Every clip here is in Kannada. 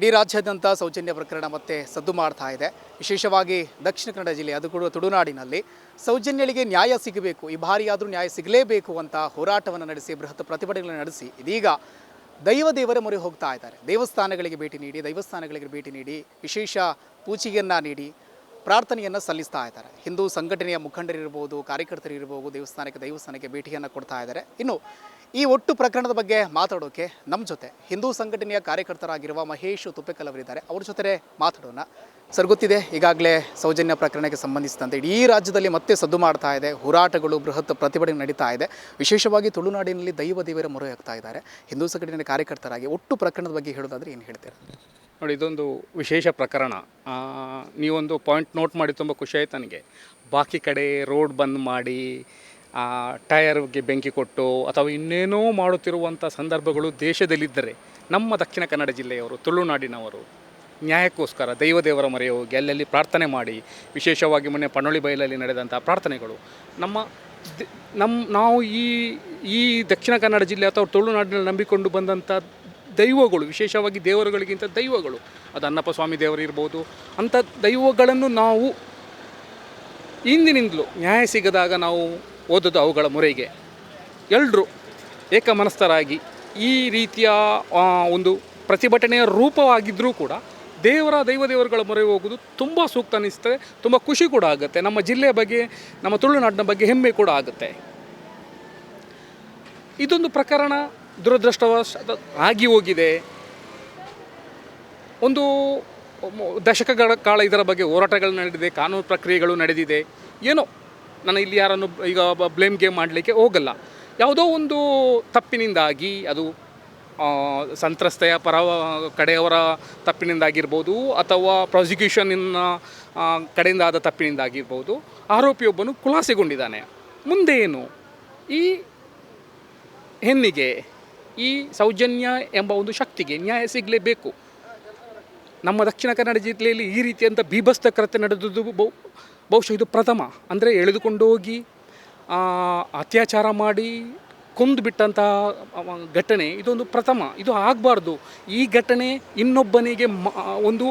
ಇಡೀ ರಾಜ್ಯಾದ್ಯಂತ ಸೌಜನ್ಯ ಪ್ರಕರಣ ಮತ್ತೆ ಸದ್ದು ಮಾಡ್ತಾ ಇದೆ. ವಿಶೇಷವಾಗಿ ದಕ್ಷಿಣ ಕನ್ನಡ ಜಿಲ್ಲೆ, ಅದು ಕೂಡ ತುಳುನಾಡಿನಲ್ಲಿ. ಸೌಜನ್ಯಗಳಿಗೆ ನ್ಯಾಯ ಸಿಗಬೇಕು, ಈ ಬಾರಿಯಾದರೂ ನ್ಯಾಯ ಸಿಗಲೇಬೇಕು ಅಂತ ಹೋರಾಟವನ್ನು ನಡೆಸಿ, ಬೃಹತ್ ಪ್ರತಿಭಟನೆಗಳನ್ನು ನಡೆಸಿ, ಇದೀಗ ದೈವ ದೇವರ ಮೊರೆ ಹೋಗ್ತಾ ಇದ್ದಾರೆ. ದೇವಸ್ಥಾನಗಳಿಗೆ ಭೇಟಿ ನೀಡಿ, ದೈವಸ್ಥಾನಗಳಿಗೆ ಭೇಟಿ ನೀಡಿ, ವಿಶೇಷ ಪೂಜೆಯನ್ನು ನೀಡಿ, ಪ್ರಾರ್ಥನೆಯನ್ನು ಸಲ್ಲಿಸ್ತಾ ಇದ್ದಾರೆ. ಹಿಂದೂ ಸಂಘಟನೆಯ ಮುಖಂಡರಿರ್ಬೋದು, ಕಾರ್ಯಕರ್ತರಿರ್ಬೋದು ದೇವಸ್ಥಾನಕ್ಕೆ ದೇವಸ್ಥಾನಕ್ಕೆ ಭೇಟಿಯನ್ನು ಕೊಡ್ತಾ ಇದ್ದಾರೆ. ಇನ್ನು ಈ ಒಟ್ಟು ಪ್ರಕರಣದ ಬಗ್ಗೆ ಮಾತಾಡೋಕೆ ನಮ್ಮ ಜೊತೆ ಹಿಂದೂ ಸಂಘಟನೆಯ ಕಾರ್ಯಕರ್ತರಾಗಿರುವ ಮಹೇಶ್ ತುಪ್ಪೆಕಲ್ ಅವರಿದ್ದಾರೆ. ಅವ್ರ ಜೊತೆ ಮಾತಾಡೋಣ. ಸರ್, ಗೊತ್ತಿದೆ, ಈಗಾಗಲೇ ಸೌಜನ್ಯ ಪ್ರಕರಣಕ್ಕೆ ಸಂಬಂಧಿಸಿದಂತೆ ಇಡೀ ರಾಜ್ಯದಲ್ಲಿ ಮತ್ತೆ ಸದ್ದು ಮಾಡ್ತಾ ಇದೆ. ಹೋರಾಟಗಳು, ಬೃಹತ್ ಪ್ರತಿಭಟನೆ ನಡೀತಾ ಇದೆ. ವಿಶೇಷವಾಗಿ ತುಳುನಾಡಿನಲ್ಲಿ ದೈವ ದೇವರ ಮೊರೆ ಹಾಕ್ತಾ ಇದ್ದಾರೆ. ಹಿಂದೂ ಸಂಘಟನೆಯ ಕಾರ್ಯಕರ್ತರಾಗಿ ಒಟ್ಟು ಪ್ರಕರಣದ ಬಗ್ಗೆ ಹೇಳೋದಾದ್ರೆ ಏನು ಹೇಳ್ತೀರಾ? ನೋಡಿ, ಇದೊಂದು ವಿಶೇಷ ಪ್ರಕರಣ. ನೀವೊಂದು ಪಾಯಿಂಟ್ ನೋಟ್ ಮಾಡಿ, ತುಂಬ ಖುಷಿ ಆಯ್ತು ನನಗೆ. ಬಾಕಿ ಕಡೆ ರೋಡ್ ಬಂದ್ ಮಾಡಿ ಟಯರ್ಗೆ ಬೆಂಕಿ ಕೊಟ್ಟು ಅಥವಾ ಇನ್ನೇನೋ ಮಾಡುತ್ತಿರುವಂಥ ಸಂದರ್ಭಗಳು ದೇಶದಲ್ಲಿದ್ದರೆ ನಮ್ಮ ದಕ್ಷಿಣ ಕನ್ನಡ ಜಿಲ್ಲೆಯವರು, ತುಳುನಾಡಿನವರು ನ್ಯಾಯಕ್ಕೋಸ್ಕರ ದೈವದೇವರ ಮೊರೆ ಹೋಗಿ ಅಲ್ಲಲ್ಲಿ ಪ್ರಾರ್ಥನೆ ಮಾಡಿ, ವಿಶೇಷವಾಗಿ ಮೊನ್ನೆ ಪನೊಳಿ ಬಯಲಲ್ಲಿ ನಡೆದಂಥ ಪ್ರಾರ್ಥನೆಗಳು, ನಮ್ಮ ನಮ್ಮ ನಾವು ಈ ಈ ದಕ್ಷಿಣ ಕನ್ನಡ ಜಿಲ್ಲೆ ಅಥವಾ ತುಳುನಾಡಿನಲ್ಲಿ ನಂಬಿಕೊಂಡು ಬಂದಂಥ ದೈವಗಳು, ವಿಶೇಷವಾಗಿ ದೇವರುಗಳಿಗಿಂತ ದೈವಗಳು, ಅದು ಅನ್ನಪ್ಪ ಸ್ವಾಮಿ ದೇವರು ಇರ್ಬೋದು, ಅಂಥ ದೈವಗಳನ್ನು ನಾವು ಇಂದಿನಿಂದಲೂ ನ್ಯಾಯ ಸಿಗದಾಗ ನಾವು ಓದೋದು ಅವುಗಳ ಮೊರೆಗೆ. ಎಲ್ಲರೂ ಏಕಮನಸ್ಥರಾಗಿ ಈ ರೀತಿಯ ಒಂದು ಪ್ರತಿಭಟನೆಯ ರೂಪವಾಗಿದ್ದರೂ ಕೂಡ ದೇವರ ದೈವ ದೇವರುಗಳ ಮೊರೆ ಹೋಗೋದು ತುಂಬ ಸೂಕ್ತ ಅನ್ನಿಸ್ತದೆ ತುಂಬ ಖುಷಿ ಕೂಡ ಆಗುತ್ತೆ. ನಮ್ಮ ಜಿಲ್ಲೆಯ ಬಗ್ಗೆ, ನಮ್ಮ ತುಳುನಾಡಿನ ಬಗ್ಗೆ ಹೆಮ್ಮೆ ಕೂಡ ಆಗುತ್ತೆ. ಇದೊಂದು ಪ್ರಕರಣ ದುರದೃಷ್ಟವಶ ಆಗಿ ಹೋಗಿದೆ. ಒಂದು ದಶಕಗಳ ಕಾಲ ಇದರ ಬಗ್ಗೆ ಹೋರಾಟಗಳು ನಡೆದಿದೆ, ಕಾನೂನು ಪ್ರಕ್ರಿಯೆಗಳು ನಡೆದಿದೆ. ಏನೋ ನಾನು ಇಲ್ಲಿ ಯಾರನ್ನು ಈಗ ಬ್ಲೇಮ್ ಗೇಮ್ ಮಾಡಲಿಕ್ಕೆ ಹೋಗಲ್ಲ. ಯಾವುದೋ ಒಂದು ತಪ್ಪಿನಿಂದಾಗಿ ಅದು ಸಂತ್ರಸ್ತೆಯ ಪರ, ಕಡೆಯವರ ತಪ್ಪಿನಿಂದಾಗಿರ್ಬೋದು ಅಥವಾ ಪ್ರಾಸಿಕ್ಯೂಷನಿನ ಕಡೆಯಿಂದ ಆದ ತಪ್ಪಿನಿಂದಾಗಿರ್ಬೋದು ಆರೋಪಿಯೊಬ್ಬನು ಖುಲಾಸೆಗೊಂಡಿದ್ದಾನೆ. ಮುಂದೆ ಏನು? ಈ ಹೆಣ್ಣಿಗೆ, ಈ ಸೌಜನ್ಯ ಎಂಬ ಒಂದು ಶಕ್ತಿಗೆ ನ್ಯಾಯ ಸಿಗಲೇಬೇಕು. ನಮ್ಮ ದಕ್ಷಿಣ ಕನ್ನಡ ಜಿಲ್ಲೆಯಲ್ಲಿ ಈ ರೀತಿಯಂಥ ಬೀಭತ್ಸ ಕೃತ್ಯ ನಡೆದುದು ಬಹು ಬಹುಶಃ ಇದು ಪ್ರಥಮ. ಅಂದರೆ ಎಳೆದುಕೊಂಡು ಹೋಗಿ ಅತ್ಯಾಚಾರ ಮಾಡಿ ಕೊಂದು ಬಿಟ್ಟಂತಹ ಘಟನೆ ಇದೊಂದು ಪ್ರಥಮ. ಇದು ಆಗಬಾರ್ದು. ಈ ಘಟನೆ ಇನ್ನೊಬ್ಬನಿಗೆ ಒಂದು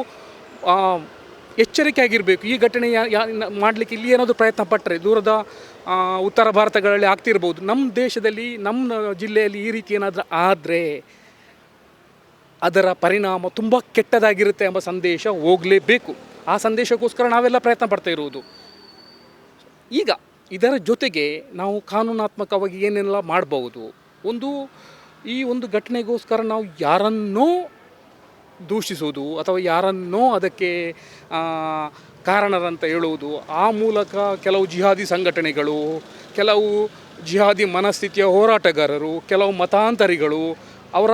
ಎಚ್ಚರಿಕೆ ಆಗಿರಬೇಕು. ಈ ಘಟನೆ ಮಾಡಲಿಕ್ಕೆ ಇಲ್ಲಿ ಏನಾದರೂ ಪ್ರಯತ್ನ ಪಟ್ಟರೆ ದೂರದ ಉತ್ತರ ಭಾರತಗಳಲ್ಲಿ ಆಗ್ತಿರ್ಬೋದು. ನಮ್ಮ ದೇಶದಲ್ಲಿ ನಮ್ಮ ಜಿಲ್ಲೆಯಲ್ಲಿ ಈ ರೀತಿ ಏನಾದರೂ ಆದರೆ, ಅದರ ಪರಿಣಾಮ ತುಂಬ ಕೆಟ್ಟದಾಗಿರುತ್ತೆ ಎಂಬ ಸಂದೇಶ ಹೋಗಲೇಬೇಕು. ಆ ಸಂದೇಶಕ್ಕೋಸ್ಕರ ನಾವೆಲ್ಲ ಪ್ರಯತ್ನ ಪಡ್ತಾ ಇರುವುದು. ಈಗ ಇದರ ಜೊತೆಗೆ ನಾವು ಕಾನೂನಾತ್ಮಕವಾಗಿ ಏನೆಲ್ಲ ಮಾಡಬಹುದು? ಒಂದು ಈ ಒಂದು ಘಟನೆಗೋಸ್ಕರ ನಾವು ಯಾರನ್ನೋ ದೂಷಿಸುವುದು ಅಥವಾ ಯಾರನ್ನೋ ಅದಕ್ಕೆ ಕಾರಣರಂತ ಹೇಳುವುದು, ಆ ಮೂಲಕ ಕೆಲವು ಜಿಹಾದಿ ಸಂಘಟನೆಗಳು, ಕೆಲವು ಜಿಹಾದಿ ಮನಸ್ಥಿತಿಯ ಹೋರಾಟಗಾರರು, ಕೆಲವು ಮತಾಂತರಿಗಳು ಅವರ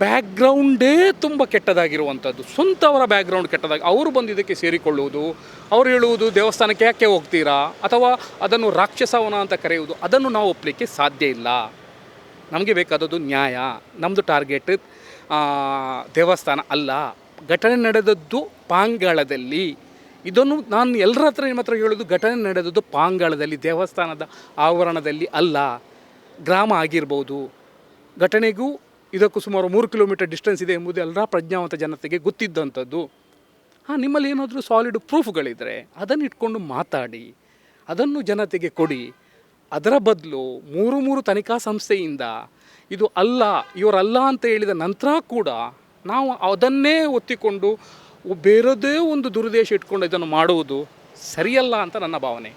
ಬ್ಯಾಕ್ಗ್ರೌಂಡೇ ತುಂಬ ಕೆಟ್ಟದಾಗಿರುವಂಥದ್ದು. ಸ್ವಂತ ಅವರ ಬ್ಯಾಕ್ಗ್ರೌಂಡ್ ಕೆಟ್ಟದಾಗಿ ಅವರು ಬಂದು ಇದಕ್ಕೆ ಸೇರಿಕೊಳ್ಳುವುದು, ಅವರು ಹೇಳುವುದು, ದೇವಸ್ಥಾನಕ್ಕೆ ಯಾಕೆ ಹೋಗ್ತೀರಾ? ಅಥವಾ ಅದನ್ನು ರಾಕ್ಷಸವನ ಅಂತ ಕರೆಯುವುದು, ಅದನ್ನು ನಾವು ಒಪ್ಪಲಿಕ್ಕೆ ಸಾಧ್ಯ ಇಲ್ಲ. ನಮಗೆ ಬೇಕಾದದ್ದು ನ್ಯಾಯ. ನಮ್ಮದು ಟಾರ್ಗೆಟ್ ದೇವಸ್ಥಾನ ಅಲ್ಲ. ಘಟನೆ ನಡೆದದ್ದು ಪಾಂಗಳದಲ್ಲಿ. ಇದನ್ನು ನಾನು ಎಲ್ಲರ ಹತ್ರ ನಿಮ್ಮ ಹತ್ರ ಹೇಳೋದು ಘಟನೆ ನಡೆದದ್ದು ಪಾಂಗಳದಲ್ಲಿ, ದೇವಸ್ಥಾನದ ಆವರಣದಲ್ಲಿ ಅಲ್ಲ. ಗ್ರಾಮ ಆಗಿರ್ಬೋದು. ಘಟನೆಗೂ ಇದಕ್ಕೂ ಸುಮಾರು ಮೂರು ಕಿಲೋಮೀಟರ್ ಡಿಸ್ಟೆನ್ಸ್ ಇದೆ ಎಂಬುದು ಎಲ್ಲ ಪ್ರಜ್ಞಾವಂತ ಜನತೆಗೆ ಗೊತ್ತಿದ್ದಂಥದ್ದು. ಹಾಂ, ನಿಮ್ಮಲ್ಲಿ ಏನಾದರೂ ಸಾಲಿಡ್ ಪ್ರೂಫ್ಗಳಿದ್ದರೆ ಅದನ್ನು ಇಟ್ಕೊಂಡು ಮಾತಾಡಿ, ಅದನ್ನು ಜನತೆಗೆ ಕೊಡಿ. ಅದರ ಬದಲು ಮೂರು ಮೂರು ತನಿಖಾ ಸಂಸ್ಥೆಯಿಂದ ಇದು ಅಲ್ಲ, ಇವರಲ್ಲ ಅಂತ ಹೇಳಿದ ನಂತರ ಕೂಡ ನಾವು ಅದನ್ನೇ ಒತ್ತಿಕೊಂಡು ಬೇರೆದೇ ಒಂದು ದುರುದ್ದೇಶ ಇಟ್ಕೊಂಡು ಇದನ್ನು ಮಾಡುವುದು ಸರಿಯಲ್ಲ ಅಂತ ನನ್ನ ಭಾವನೆ.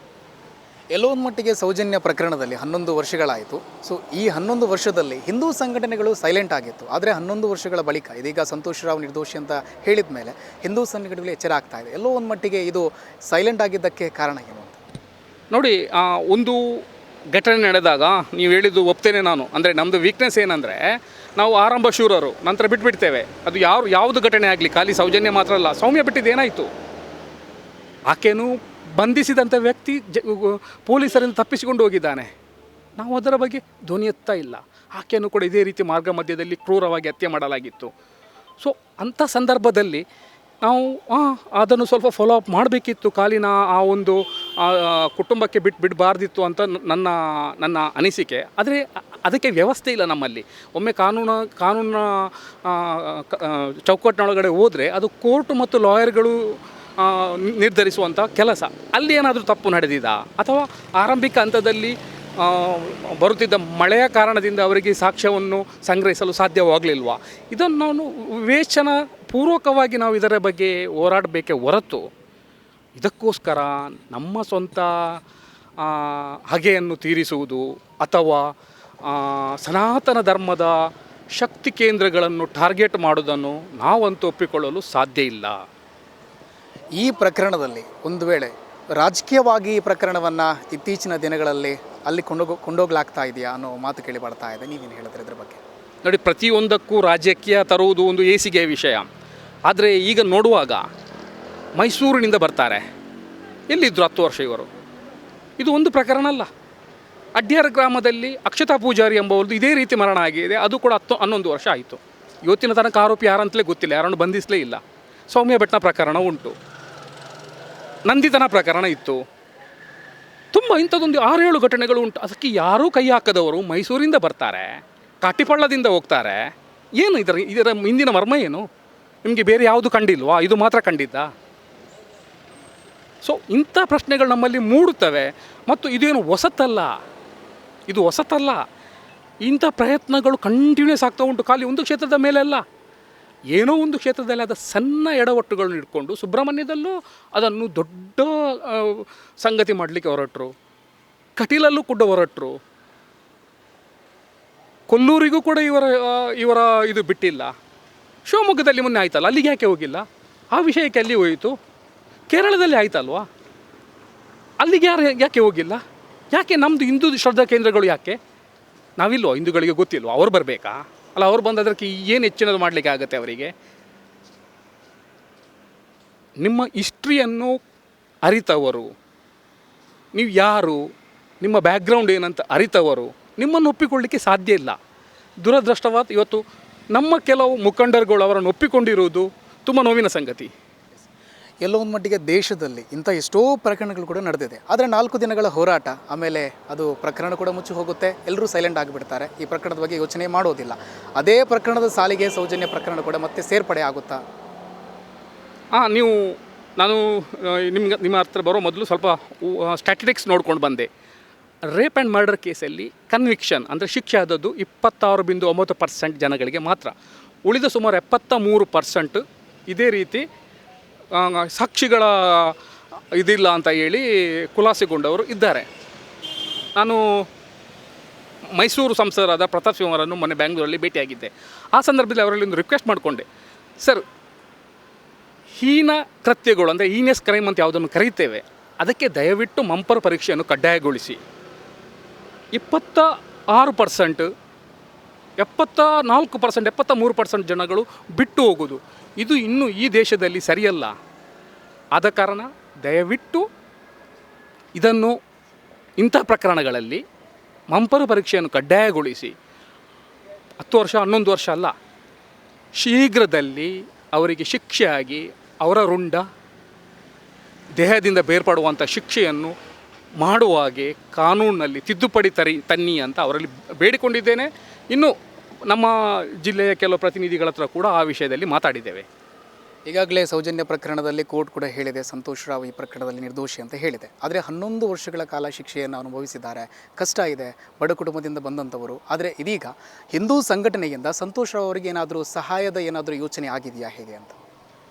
ಎಲ್ಲೋ ಮಟ್ಟಿಗೆ ಸೌಜನ್ಯ ಪ್ರಕರಣದಲ್ಲಿ ಹನ್ನೊಂದು ವರ್ಷಗಳಾಯಿತು. ಸೊ ಈ ಹನ್ನೊಂದು ವರ್ಷದಲ್ಲಿ ಹಿಂದೂ ಸಂಘಟನೆಗಳು ಸೈಲೆಂಟ್ ಆಗಿತ್ತು. ಆದರೆ ಹನ್ನೊಂದು ವರ್ಷಗಳ ಬಳಿಕ, ಇದೀಗ ಸಂತೋಷ್ ರಾವ್ ನಿರ್ದೋಷಿ ಅಂತ ಹೇಳಿದ ಮೇಲೆ ಹಿಂದೂ ಸಂಘಟನೆಗಳು ಎಚ್ಚರ ಆಗ್ತಾ ಇದೆ. ಎಲ್ಲೋ ಒಂದು ಮಟ್ಟಿಗೆ ಇದು ಸೈಲೆಂಟ್ ಆಗಿದ್ದಕ್ಕೆ ಕಾರಣ ಏನು ಅಂತ? ನೋಡಿ ಒಂದು ಘಟನೆ ನಡೆದಾಗ ನೀವು ಹೇಳಿದ್ದು ಒಪ್ತೇನೆ ನಾನು. ಅಂದರೆ ನಮ್ಮದು ವೀಕ್ನೆಸ್ ಏನಂದರೆ, ನಾವು ಆರಂಭ ಶೂರರು, ನಂತರ ಬಿಟ್ಬಿಡ್ತೇವೆ. ಅದು ಯಾವ ಯಾವುದು ಘಟನೆ ಆಗಲಿ, ಖಾಲಿ ಸೌಜನ್ಯ ಮಾತ್ರ ಅಲ್ಲ, ಸೌಮ್ಯ ಬಿಟ್ಟಿದ್ದು ಏನಾಯಿತು? ಆಕೆಯನ್ನು ಬಂಧಿಸಿದಂಥ ವ್ಯಕ್ತಿ ಜ ಪೊಲೀಸರಿಂದ ತಪ್ಪಿಸಿಕೊಂಡು ಹೋಗಿದ್ದಾನೆ. ನಾವು ಅದರ ಬಗ್ಗೆ ಧ್ವನಿ ಎತ್ತಾ ಇಲ್ಲ. ಆಕೆಯನ್ನು ಕೂಡ ಇದೇ ರೀತಿ ಮಾರ್ಗ ಮಧ್ಯದಲ್ಲಿ ಕ್ರೂರವಾಗಿ ಹತ್ಯೆ ಮಾಡಲಾಗಿತ್ತು. ಸೊ ಅಂಥ ಸಂದರ್ಭದಲ್ಲಿ ನಾವು ಅದನ್ನು ಸ್ವಲ್ಪ ಫಾಲೋ ಅಪ್ ಮಾಡಬೇಕಿತ್ತು. ಕಾಲಿನ ಆ ಒಂದು ಕುಟುಂಬಕ್ಕೆ ಬಿಟ್ಟು ಬಿಡಬಾರ್ದಿತ್ತು ಅಂತ ನನ್ನ ನನ್ನ ಅನಿಸಿಕೆ. ಆದರೆ ಅದಕ್ಕೆ ವ್ಯವಸ್ಥೆ ಇಲ್ಲ ನಮ್ಮಲ್ಲಿ. ಒಮ್ಮೆ ಕಾನೂನು, ಕಾನೂನ ಚೌಕಟ್ಟಿನೊಳಗಡೆ ಹೋದರೆ ಅದು ಕೋರ್ಟ್ ಮತ್ತು ಲಾಯರ್ಗಳು ನಿರ್ಧರಿಸುವಂಥ ಕೆಲಸ. ಅಲ್ಲಿ ಏನಾದರೂ ತಪ್ಪು ನಡೆದಿದ? ಅಥವಾ ಆರಂಭಿಕ ಹಂತದಲ್ಲಿ ಬರುತ್ತಿದ್ದ ಮಳೆಯ ಕಾರಣದಿಂದ ಅವರಿಗೆ ಸಾಕ್ಷ್ಯವನ್ನು ಸಂಗ್ರಹಿಸಲು ಸಾಧ್ಯವಾಗಲಿಲ್ವಾ? ಇದನ್ನು ನಾನು ವಿವೇಚನ ಪೂರ್ವಕವಾಗಿ ನಾವು ಇದರ ಬಗ್ಗೆ ಹೋರಾಡಬೇಕೇ ಹೊರತು, ಇದಕ್ಕೋಸ್ಕರ ನಮ್ಮ ಸ್ವಂತ ಹಗೆಯನ್ನು ತೀರಿಸುವುದು ಅಥವಾ ಸನಾತನ ಧರ್ಮದ ಶಕ್ತಿ ಕೇಂದ್ರಗಳನ್ನು ಟಾರ್ಗೆಟ್ ಮಾಡುವುದನ್ನು ನಾವಂತೂ ಒಪ್ಪಿಕೊಳ್ಳಲು ಸಾಧ್ಯ ಇಲ್ಲ. ಈ ಪ್ರಕರಣದಲ್ಲಿ ಒಂದು ವೇಳೆ ರಾಜಕೀಯವಾಗಿ ಈ ಪ್ರಕರಣವನ್ನು ಇತ್ತೀಚಿನ ದಿನಗಳಲ್ಲಿ ಅಲ್ಲಿ ಕೊಂಡೋಗ, ಕೊಂಡೋಗ್ಲಾಗ್ತಾ ಇದೆಯಾ ಅನ್ನೋ ಮಾತು ಕೇಳಿ ಬರ್ತಾ ಇದೆ. ನೀವೇನು ಹೇಳಿದ್ರೆ ಇದ್ರ ಬಗ್ಗೆ? ನೋಡಿ, ಪ್ರತಿಯೊಂದಕ್ಕೂ ರಾಜಕೀಯ ತರುವುದು ಒಂದು ಏಸಿಗೆಯ ವಿಷಯ. ಆದರೆ ಈಗ ನೋಡುವಾಗ ಮೈಸೂರಿನಿಂದ ಬರ್ತಾರೆ. ಎಲ್ಲಿದ್ದರು ಹತ್ತು ವರ್ಷ ಇವರು. ಇದು ಒಂದು ಪ್ರಕರಣ ಅಲ್ಲ. ಅಡ್ಯಾರ ಗ್ರಾಮದಲ್ಲಿ ಅಕ್ಷತಾ ಪೂಜಾರಿ ಎಂಬವರದ್ದು ಇದೇ ರೀತಿ ಮರಣ ಆಗಿದೆ. ಅದು ಕೂಡ ಹತ್ತು, ಹನ್ನೊಂದು ವರ್ಷ ಆಯಿತು. ಇವತ್ತಿನ ತನಕ ಆರೋಪಿ ಯಾರಂತಲೇ ಗೊತ್ತಿಲ್ಲ, ಯಾರನ್ನು ಬಂಧಿಸಲೇ ಇಲ್ಲ. ಸೌಮ್ಯ ಭಟ್ನ ಪ್ರಕರಣ ಉಂಟು. ನಂದಿತನ ಪ್ರಕರಣ ಇತ್ತು. ತುಂಬ ಇಂಥದ್ದೊಂದು ಆರೇಳು ಘಟನೆಗಳು ಉಂಟು. ಅದಕ್ಕೆ ಯಾರೂ ಕೈ ಹಾಕದವರು ಮೈಸೂರಿಂದ ಬರ್ತಾರೆ ಕಾಟಿಪಳ್ಳದಿಂದ ಹೋಗ್ತಾರೆ. ಏನು ಇದರ ಇದರ ಹಿಂದಿನ ಮರ್ಮ ಏನು? ನಿಮಗೆ ಬೇರೆ ಯಾವುದು ಕಂಡಿಲ್ವಾ? ಇದು ಮಾತ್ರ ಕಂಡಿದ್ದ? ಸೊ ಇಂಥ ಪ್ರಶ್ನೆಗಳು ನಮ್ಮಲ್ಲಿ ಮೂಡುತ್ತವೆ. ಮತ್ತು ಇದೇನು ಹೊಸತಲ್ಲ? ಇದು ಹೊಸತಲ್ಲ. ಇಂಥ ಪ್ರಯತ್ನಗಳು ಕಂಟಿನ್ಯೂಸ್ ಆಗ್ತಾ ಉಂಟು. ಖಾಲಿ ಒಂದು ಕ್ಷೇತ್ರದ ಮೇಲೆಲ್ಲ. ಏನೋ ಒಂದು ಕ್ಷೇತ್ರದಲ್ಲಿ ಆದ ಸಣ್ಣ ಎಡವಟ್ಟುಗಳನ್ನ ಇಟ್ಕೊಂಡು ಸುಬ್ರಹ್ಮಣ್ಯದಲ್ಲೂ ಅದನ್ನು ದೊಡ್ಡ ಸಂಗತಿ ಮಾಡಲಿಕ್ಕೆ ಹೊರಟರು. ಕಟೀಲಲ್ಲೂ ಕೂಡ ಹೊರಟರು. ಕೊಲ್ಲೂರಿಗೂ ಕೂಡ ಇವರ ಇವರ ಇದು ಬಿಟ್ಟಿಲ್ಲ. ಶಿವಮೊಗ್ಗದಲ್ಲಿ ಮೊನ್ನೆ ಆಯ್ತಲ್ಲ, ಅಲ್ಲಿಗೆ ಯಾಕೆ ಹೋಗಿಲ್ಲ? ಆ ವಿಷಯಕ್ಕೆ ಅಲ್ಲಿ ಹೋಯಿತು. ಕೇರಳದಲ್ಲಿ ಆಯ್ತಲ್ವಾ? ಅಲ್ಲಿಗೆ ಯಾರು ಯಾಕೆ ಹೋಗಿಲ್ಲ? ಯಾಕೆ ನಮ್ಮದು ಹಿಂದೂ ಶ್ರದ್ಧಾ ಕೇಂದ್ರಗಳು ಯಾಕೆ? ನಾವಿಲ್ವೋ ಹಿಂದೂಗಳಿಗೆ ಗೊತ್ತಿಲ್ವೋ? ಅವ್ರು ಬರಬೇಕಾ? ಅಲ್ಲ, ಅವ್ರು ಬಂದ ಅದಕ್ಕೆ ಏನು ಹೆಚ್ಚಿನದು ಮಾಡಲಿಕ್ಕೆ ಆಗುತ್ತೆ ಅವರಿಗೆ? ನಿಮ್ಮ ಹಿಸ್ಟ್ರಿಯನ್ನು ಅರಿತವರು. ನೀವು ಯಾರು? ನಿಮ್ಮ ಬ್ಯಾಕ್ಗ್ರೌಂಡ್ ಏನಂತ ಅರಿತವರು. ನಿಮ್ಮನ್ನು ಒಪ್ಪಿಕೊಳ್ಳಿಕ್ಕೆ ಸಾಧ್ಯ ಇಲ್ಲ. ದುರದೃಷ್ಟವಾದ ಇವತ್ತು ನಮ್ಮ ಕೆಲವು ಮುಖಂಡರುಗಳು ಅವರನ್ನು ಒಪ್ಪಿಕೊಂಡಿರುವುದು ತುಂಬ ನೋವಿನ ಸಂಗತಿ. ಎಲ್ಲೋ ಮಟ್ಟಿಗೆ ದೇಶದಲ್ಲಿ ಇಂಥ ಎಷ್ಟೋ ಪ್ರಕರಣಗಳು ಕೂಡ ನಡೆದಿದೆ. ಆದರೆ ನಾಲ್ಕು ದಿನಗಳ ಹೋರಾಟ, ಆಮೇಲೆ ಅದು ಪ್ರಕರಣ ಕೂಡ ಮುಚ್ಚಿ ಹೋಗುತ್ತೆ. ಎಲ್ಲರೂ ಸೈಲೆಂಟ್ ಆಗಿಬಿಡ್ತಾರೆ. ಈ ಪ್ರಕರಣದ ಬಗ್ಗೆ ಯೋಚನೆ ಮಾಡೋದಿಲ್ಲ. ಅದೇ ಪ್ರಕರಣದ ಸಾಲಿಗೆ ಸೌಜನ್ಯ ಪ್ರಕರಣ ಕೂಡ ಮತ್ತೆ ಸೇರ್ಪಡೆ ಆಗುತ್ತಾ? ಹಾಂ ನೀವು, ನಾನು ನಿಮ್ಗೆ, ನಿಮ್ಮ ಹತ್ರ ಬರೋ ಮೊದಲು ಸ್ವಲ್ಪ ಸ್ಟ್ಯಾಟಿಸ್ಟಿಕ್ಸ್ ನೋಡ್ಕೊಂಡು ಬಂದೆ. ರೇಪ್ ಆ್ಯಂಡ್ ಮರ್ಡರ್ ಕೇಸಲ್ಲಿ ಕನ್ವಿಕ್ಷನ್ ಅಂದರೆ ಶಿಕ್ಷೆ ಆದದ್ದು ಇಪ್ಪತ್ತಾರು ಬಿಂದು ಒಂಬತ್ತು ಪರ್ಸೆಂಟ್ ಜನಗಳಿಗೆ ಮಾತ್ರ. ಉಳಿದ ಸುಮಾರು ಎಪ್ಪತ್ತ ಮೂರು ಪರ್ಸೆಂಟ್ ಇದೇ ರೀತಿ ಸಾಕ್ಷಿಗಳ ಇದಿಲ್ಲ ಅಂತ ಹೇಳಿ ಖುಲಾಸೆಗೊಂಡವರು ಇದ್ದಾರೆ. ನಾನು ಮೈಸೂರು ಸಂಸದರಾದ ಪ್ರತಾಪ್ ಸಿಂಹರನ್ನು ಮೊನ್ನೆ ಬ್ಯಾಂಗ್ಳೂರಲ್ಲಿ ಭೇಟಿಯಾಗಿದ್ದೆ. ಆ ಸಂದರ್ಭದಲ್ಲಿ ಅವರಲ್ಲಿ ಒಂದು ರಿಕ್ವೆಸ್ಟ್ ಮಾಡಿಕೊಂಡೆ. ಸರ್, ಹೀನ ಕೃತ್ಯಗಳು ಅಂದರೆ ಹೀನಿಯಸ್ ಕ್ರೈಮ್ ಅಂತ ಯಾವುದನ್ನು ಕರೀತೇವೆ, ಅದಕ್ಕೆ ದಯವಿಟ್ಟು ಮಂಪರ್ ಪರೀಕ್ಷೆಯನ್ನು ಕಡ್ಡಾಯಗೊಳಿಸಿ. ಇಪ್ಪತ್ತ ಆರು ಪರ್ಸೆಂಟ್ ಎಪ್ಪತ್ತ ನಾಲ್ಕು ಪರ್ಸೆಂಟ್ ಎಪ್ಪತ್ತ ಮೂರು ಪರ್ಸೆಂಟ್ ಜನಗಳು ಬಿಟ್ಟು ಹೋಗೋದು. ಇದು ಇನ್ನೂ ಈ ದೇಶದಲ್ಲಿ ಸರಿಯಲ್ಲ. ಆದ ಕಾರಣ ದಯವಿಟ್ಟು ಇದನ್ನು ಇಂಥ ಪ್ರಕರಣಗಳಲ್ಲಿ ಮಂಪರು ಪರೀಕ್ಷೆಯನ್ನು ಕಡ್ಡಾಯಗೊಳಿಸಿ. ಹತ್ತು ವರ್ಷ, ಹನ್ನೊಂದು ವರ್ಷ ಅಲ್ಲ. ಶೀಘ್ರದಲ್ಲಿ ಅವರಿಗೆ ಶಿಕ್ಷೆಯಾಗಿ ಅವರ ರುಂಡ, ದೇಹದಿಂದ ಬೇರ್ಪಡುವಂಥ ಶಿಕ್ಷೆಯನ್ನು ಮಾಡುವ ಹಾಗೆ ಕಾನೂನಿನಲ್ಲಿ ತಿದ್ದುಪಡಿ ತರಿ, ತನ್ನಿ ಅಂತ ಅವರಲ್ಲಿ ಬೇಡಿಕೊಂಡಿದ್ದೇನೆ. ಇನ್ನು ನಮ್ಮ ಜಿಲ್ಲೆಯ ಕೆಲವು ಪ್ರತಿನಿಧಿಗಳ ಹತ್ರ ಕೂಡ ಆ ವಿಷಯದಲ್ಲಿ ಮಾತಾಡಿದ್ದೇವೆ. ಈಗಾಗಲೇ ಸೌಜನ್ಯ ಪ್ರಕರಣದಲ್ಲಿ ಕೋರ್ಟ್ ಕೂಡ ಹೇಳಿದೆ ಸಂತೋಷ್ ರಾವ್ ಈ ಪ್ರಕರಣದಲ್ಲಿ ನಿರ್ದೋಷಿ ಅಂತ ಹೇಳಿದೆ. ಆದರೆ ಹನ್ನೊಂದು ವರ್ಷಗಳ ಕಾಲ ಶಿಕ್ಷೆಯನ್ನು ಅನುಭವಿಸಿದ್ದಾರೆ ಕಷ್ಟ ಇದೆ ಬಡ ಕುಟುಂಬದಿಂದ ಬಂದಂಥವರು. ಆದರೆ ಇದೀಗ ಹಿಂದೂ ಸಂಘಟನೆಯಿಂದ ಸಂತೋಷ್ ರಾವ್ ಅವರಿಗೆ ಏನಾದರೂ ಸಹಾಯದ ಏನಾದರೂ ಯೋಚನೆ ಆಗಿದೆಯಾ ಹೇಗೆ ಅಂತ?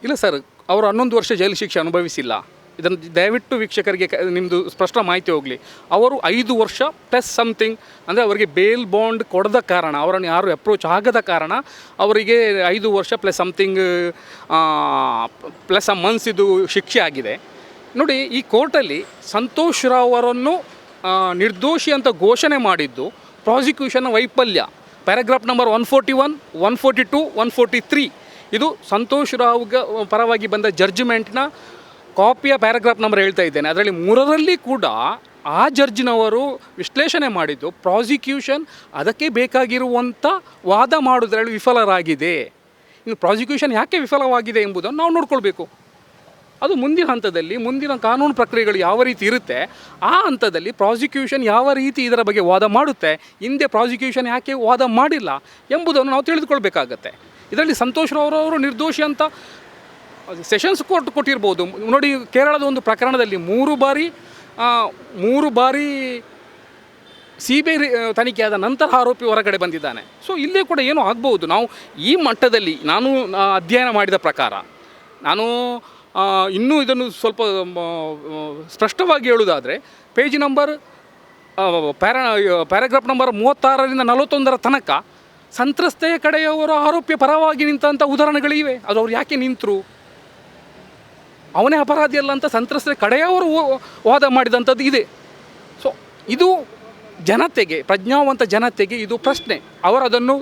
ಇಲ್ಲ ಸರ್ ಅವರು ಹನ್ನೊಂದು ವರ್ಷ ಜೈಲು ಶಿಕ್ಷೆ ಅನುಭವಿಸಿಲ್ಲ. ಇದನ್ನು ದಯವಿಟ್ಟು ವೀಕ್ಷಕರಿಗೆ ನಿಮ್ಮದು ಸ್ಪಷ್ಟ ಮಾಹಿತಿ ಹೋಗಲಿ. ಅವರು ಐದು ವರ್ಷ ಪ್ಲಸ್ ಸಮಥಿಂಗ್ ಅಂದರೆ ಅವರಿಗೆ ಬೇಲ್ ಬಾಂಡ್ ಕೊಡದ ಕಾರಣ, ಅವರನ್ನು ಯಾರು ಅಪ್ರೋಚ್ ಆಗದ ಕಾರಣ ಅವರಿಗೆ ಐದು ವರ್ಷ ಪ್ಲಸ್ ಸಮಥಿಂಗ್ ಪ್ಲಸ್ ಅ ಮಂತ್ಸ್ ಇದು ಶಿಕ್ಷೆ ಆಗಿದೆ. ನೋಡಿ, ಈ ಕೋರ್ಟಲ್ಲಿ ಸಂತೋಷ್ ರಾವ್ ಅವರನ್ನು ನಿರ್ದೋಷಿ ಅಂತ ಘೋಷಣೆ ಮಾಡಿದ್ದು ಪ್ರಾಸಿಕ್ಯೂಷನ್ ವೈಫಲ್ಯ. Paragraph number one forty one one forty two one forty three ಇದು ಸಂತೋಷ್ ರಾವ್ಗೆ, ಪರವಾಗಿ ಬಂದ ಜಡ್ಜ್ಮೆಂಟ್ನ ಕಾಪಿಯ ಪ್ಯಾರಾಗ್ರಾಫ್ ನಂಬರ್ ಹೇಳ್ತಾ ಇದ್ದೇನೆ. ಅದರಲ್ಲಿ ಮೂರರಲ್ಲಿ ಕೂಡ ಆ ಜಡ್ಜ್ನವರು ವಿಶ್ಲೇಷಣೆ ಮಾಡಿದ್ದು ಪ್ರಾಸಿಕ್ಯೂಷನ್ ಅದಕ್ಕೆ ಬೇಕಾಗಿರುವಂಥ ವಾದ ಮಾಡುವುದರಲ್ಲಿ ವಿಫಲರಾಗಿದೆ. ಇನ್ನು ಪ್ರಾಸಿಕ್ಯೂಷನ್ ಯಾಕೆ ವಿಫಲವಾಗಿದೆ ಎಂಬುದನ್ನು ನಾವು ನೋಡ್ಕೊಳ್ಬೇಕು. ಅದು ಮುಂದಿನ ಹಂತದಲ್ಲಿ, ಮುಂದಿನ ಕಾನೂನು ಪ್ರಕ್ರಿಯೆಗಳು ಯಾವ ರೀತಿ ಇರುತ್ತೆ, ಆ ಹಂತದಲ್ಲಿ ಪ್ರಾಸಿಕ್ಯೂಷನ್ ಯಾವ ರೀತಿ ಇದರ ಬಗ್ಗೆ ವಾದ ಮಾಡುತ್ತೆ, ಹಿಂದೆ ಪ್ರಾಸಿಕ್ಯೂಷನ್ ಯಾಕೆ ವಾದ ಮಾಡಿಲ್ಲ ಎಂಬುದನ್ನು ನಾವು ತಿಳಿದುಕೊಳ್ಬೇಕಾಗತ್ತೆ. ಇದರಲ್ಲಿ ಸಂತೋಷ್ ರವರವರು ನಿರ್ದೋಷಿ ಅಂತ ಸೆಷನ್ಸ್ ಕೋರ್ಟ್ ಕೊಟ್ಟಿರ್ಬೋದು. ನೋಡಿ, ಕೇರಳದ ಒಂದು ಪ್ರಕರಣದಲ್ಲಿ ಮೂರು ಬಾರಿ ಮೂರು ಬಾರಿ ಸಿ ಬಿ ಐ ತನಿಖೆಯಾದ ನಂತರ ಆರೋಪಿ ಹೊರಗಡೆ ಬಂದಿದ್ದಾನೆ. ಸೊ, ಇಲ್ಲೇ ಕೂಡ ಏನೋ ಆಗ್ಬೋದು ನಾವು ಈ ಮಟ್ಟದಲ್ಲಿ, ನಾನು ಅಧ್ಯಯನ ಮಾಡಿದ ಪ್ರಕಾರ, ನಾನು ಇನ್ನೂ ಇದನ್ನು ಸ್ವಲ್ಪ ಸ್ಪಷ್ಟವಾಗಿ ಹೇಳುವುದಾದರೆ, page number para, paragraph number ಮೂವತ್ತಾರರಿಂದ ನಲವತ್ತೊಂದರ ತನಕ ಸಂತ್ರಸ್ತೆಯ ಕಡೆಯವರು ಆರೋಪಿಯ ಪರವಾಗಿ ನಿಂತಹ ಉದಾಹರಣೆಗಳಿವೆ. ಅದು ಅವ್ರು ಯಾಕೆ ನಿಂತರು? ಅವನೇ ಅಪರಾಧಿ ಅಲ್ಲ ಅಂತ ಸಂತ್ರಸ್ತರ ಕಡೆಯವರು ವಾದ ಮಾಡಿದಂಥದ್ದು ಇದೆ. ಸೊ ಇದು ಜನತೆಗೆ, ಪ್ರಜ್ಞಾವಂತ ಜನತೆಗೆ ಇದು ಪ್ರಶ್ನೆ. ಅವರು ಅದನ್ನು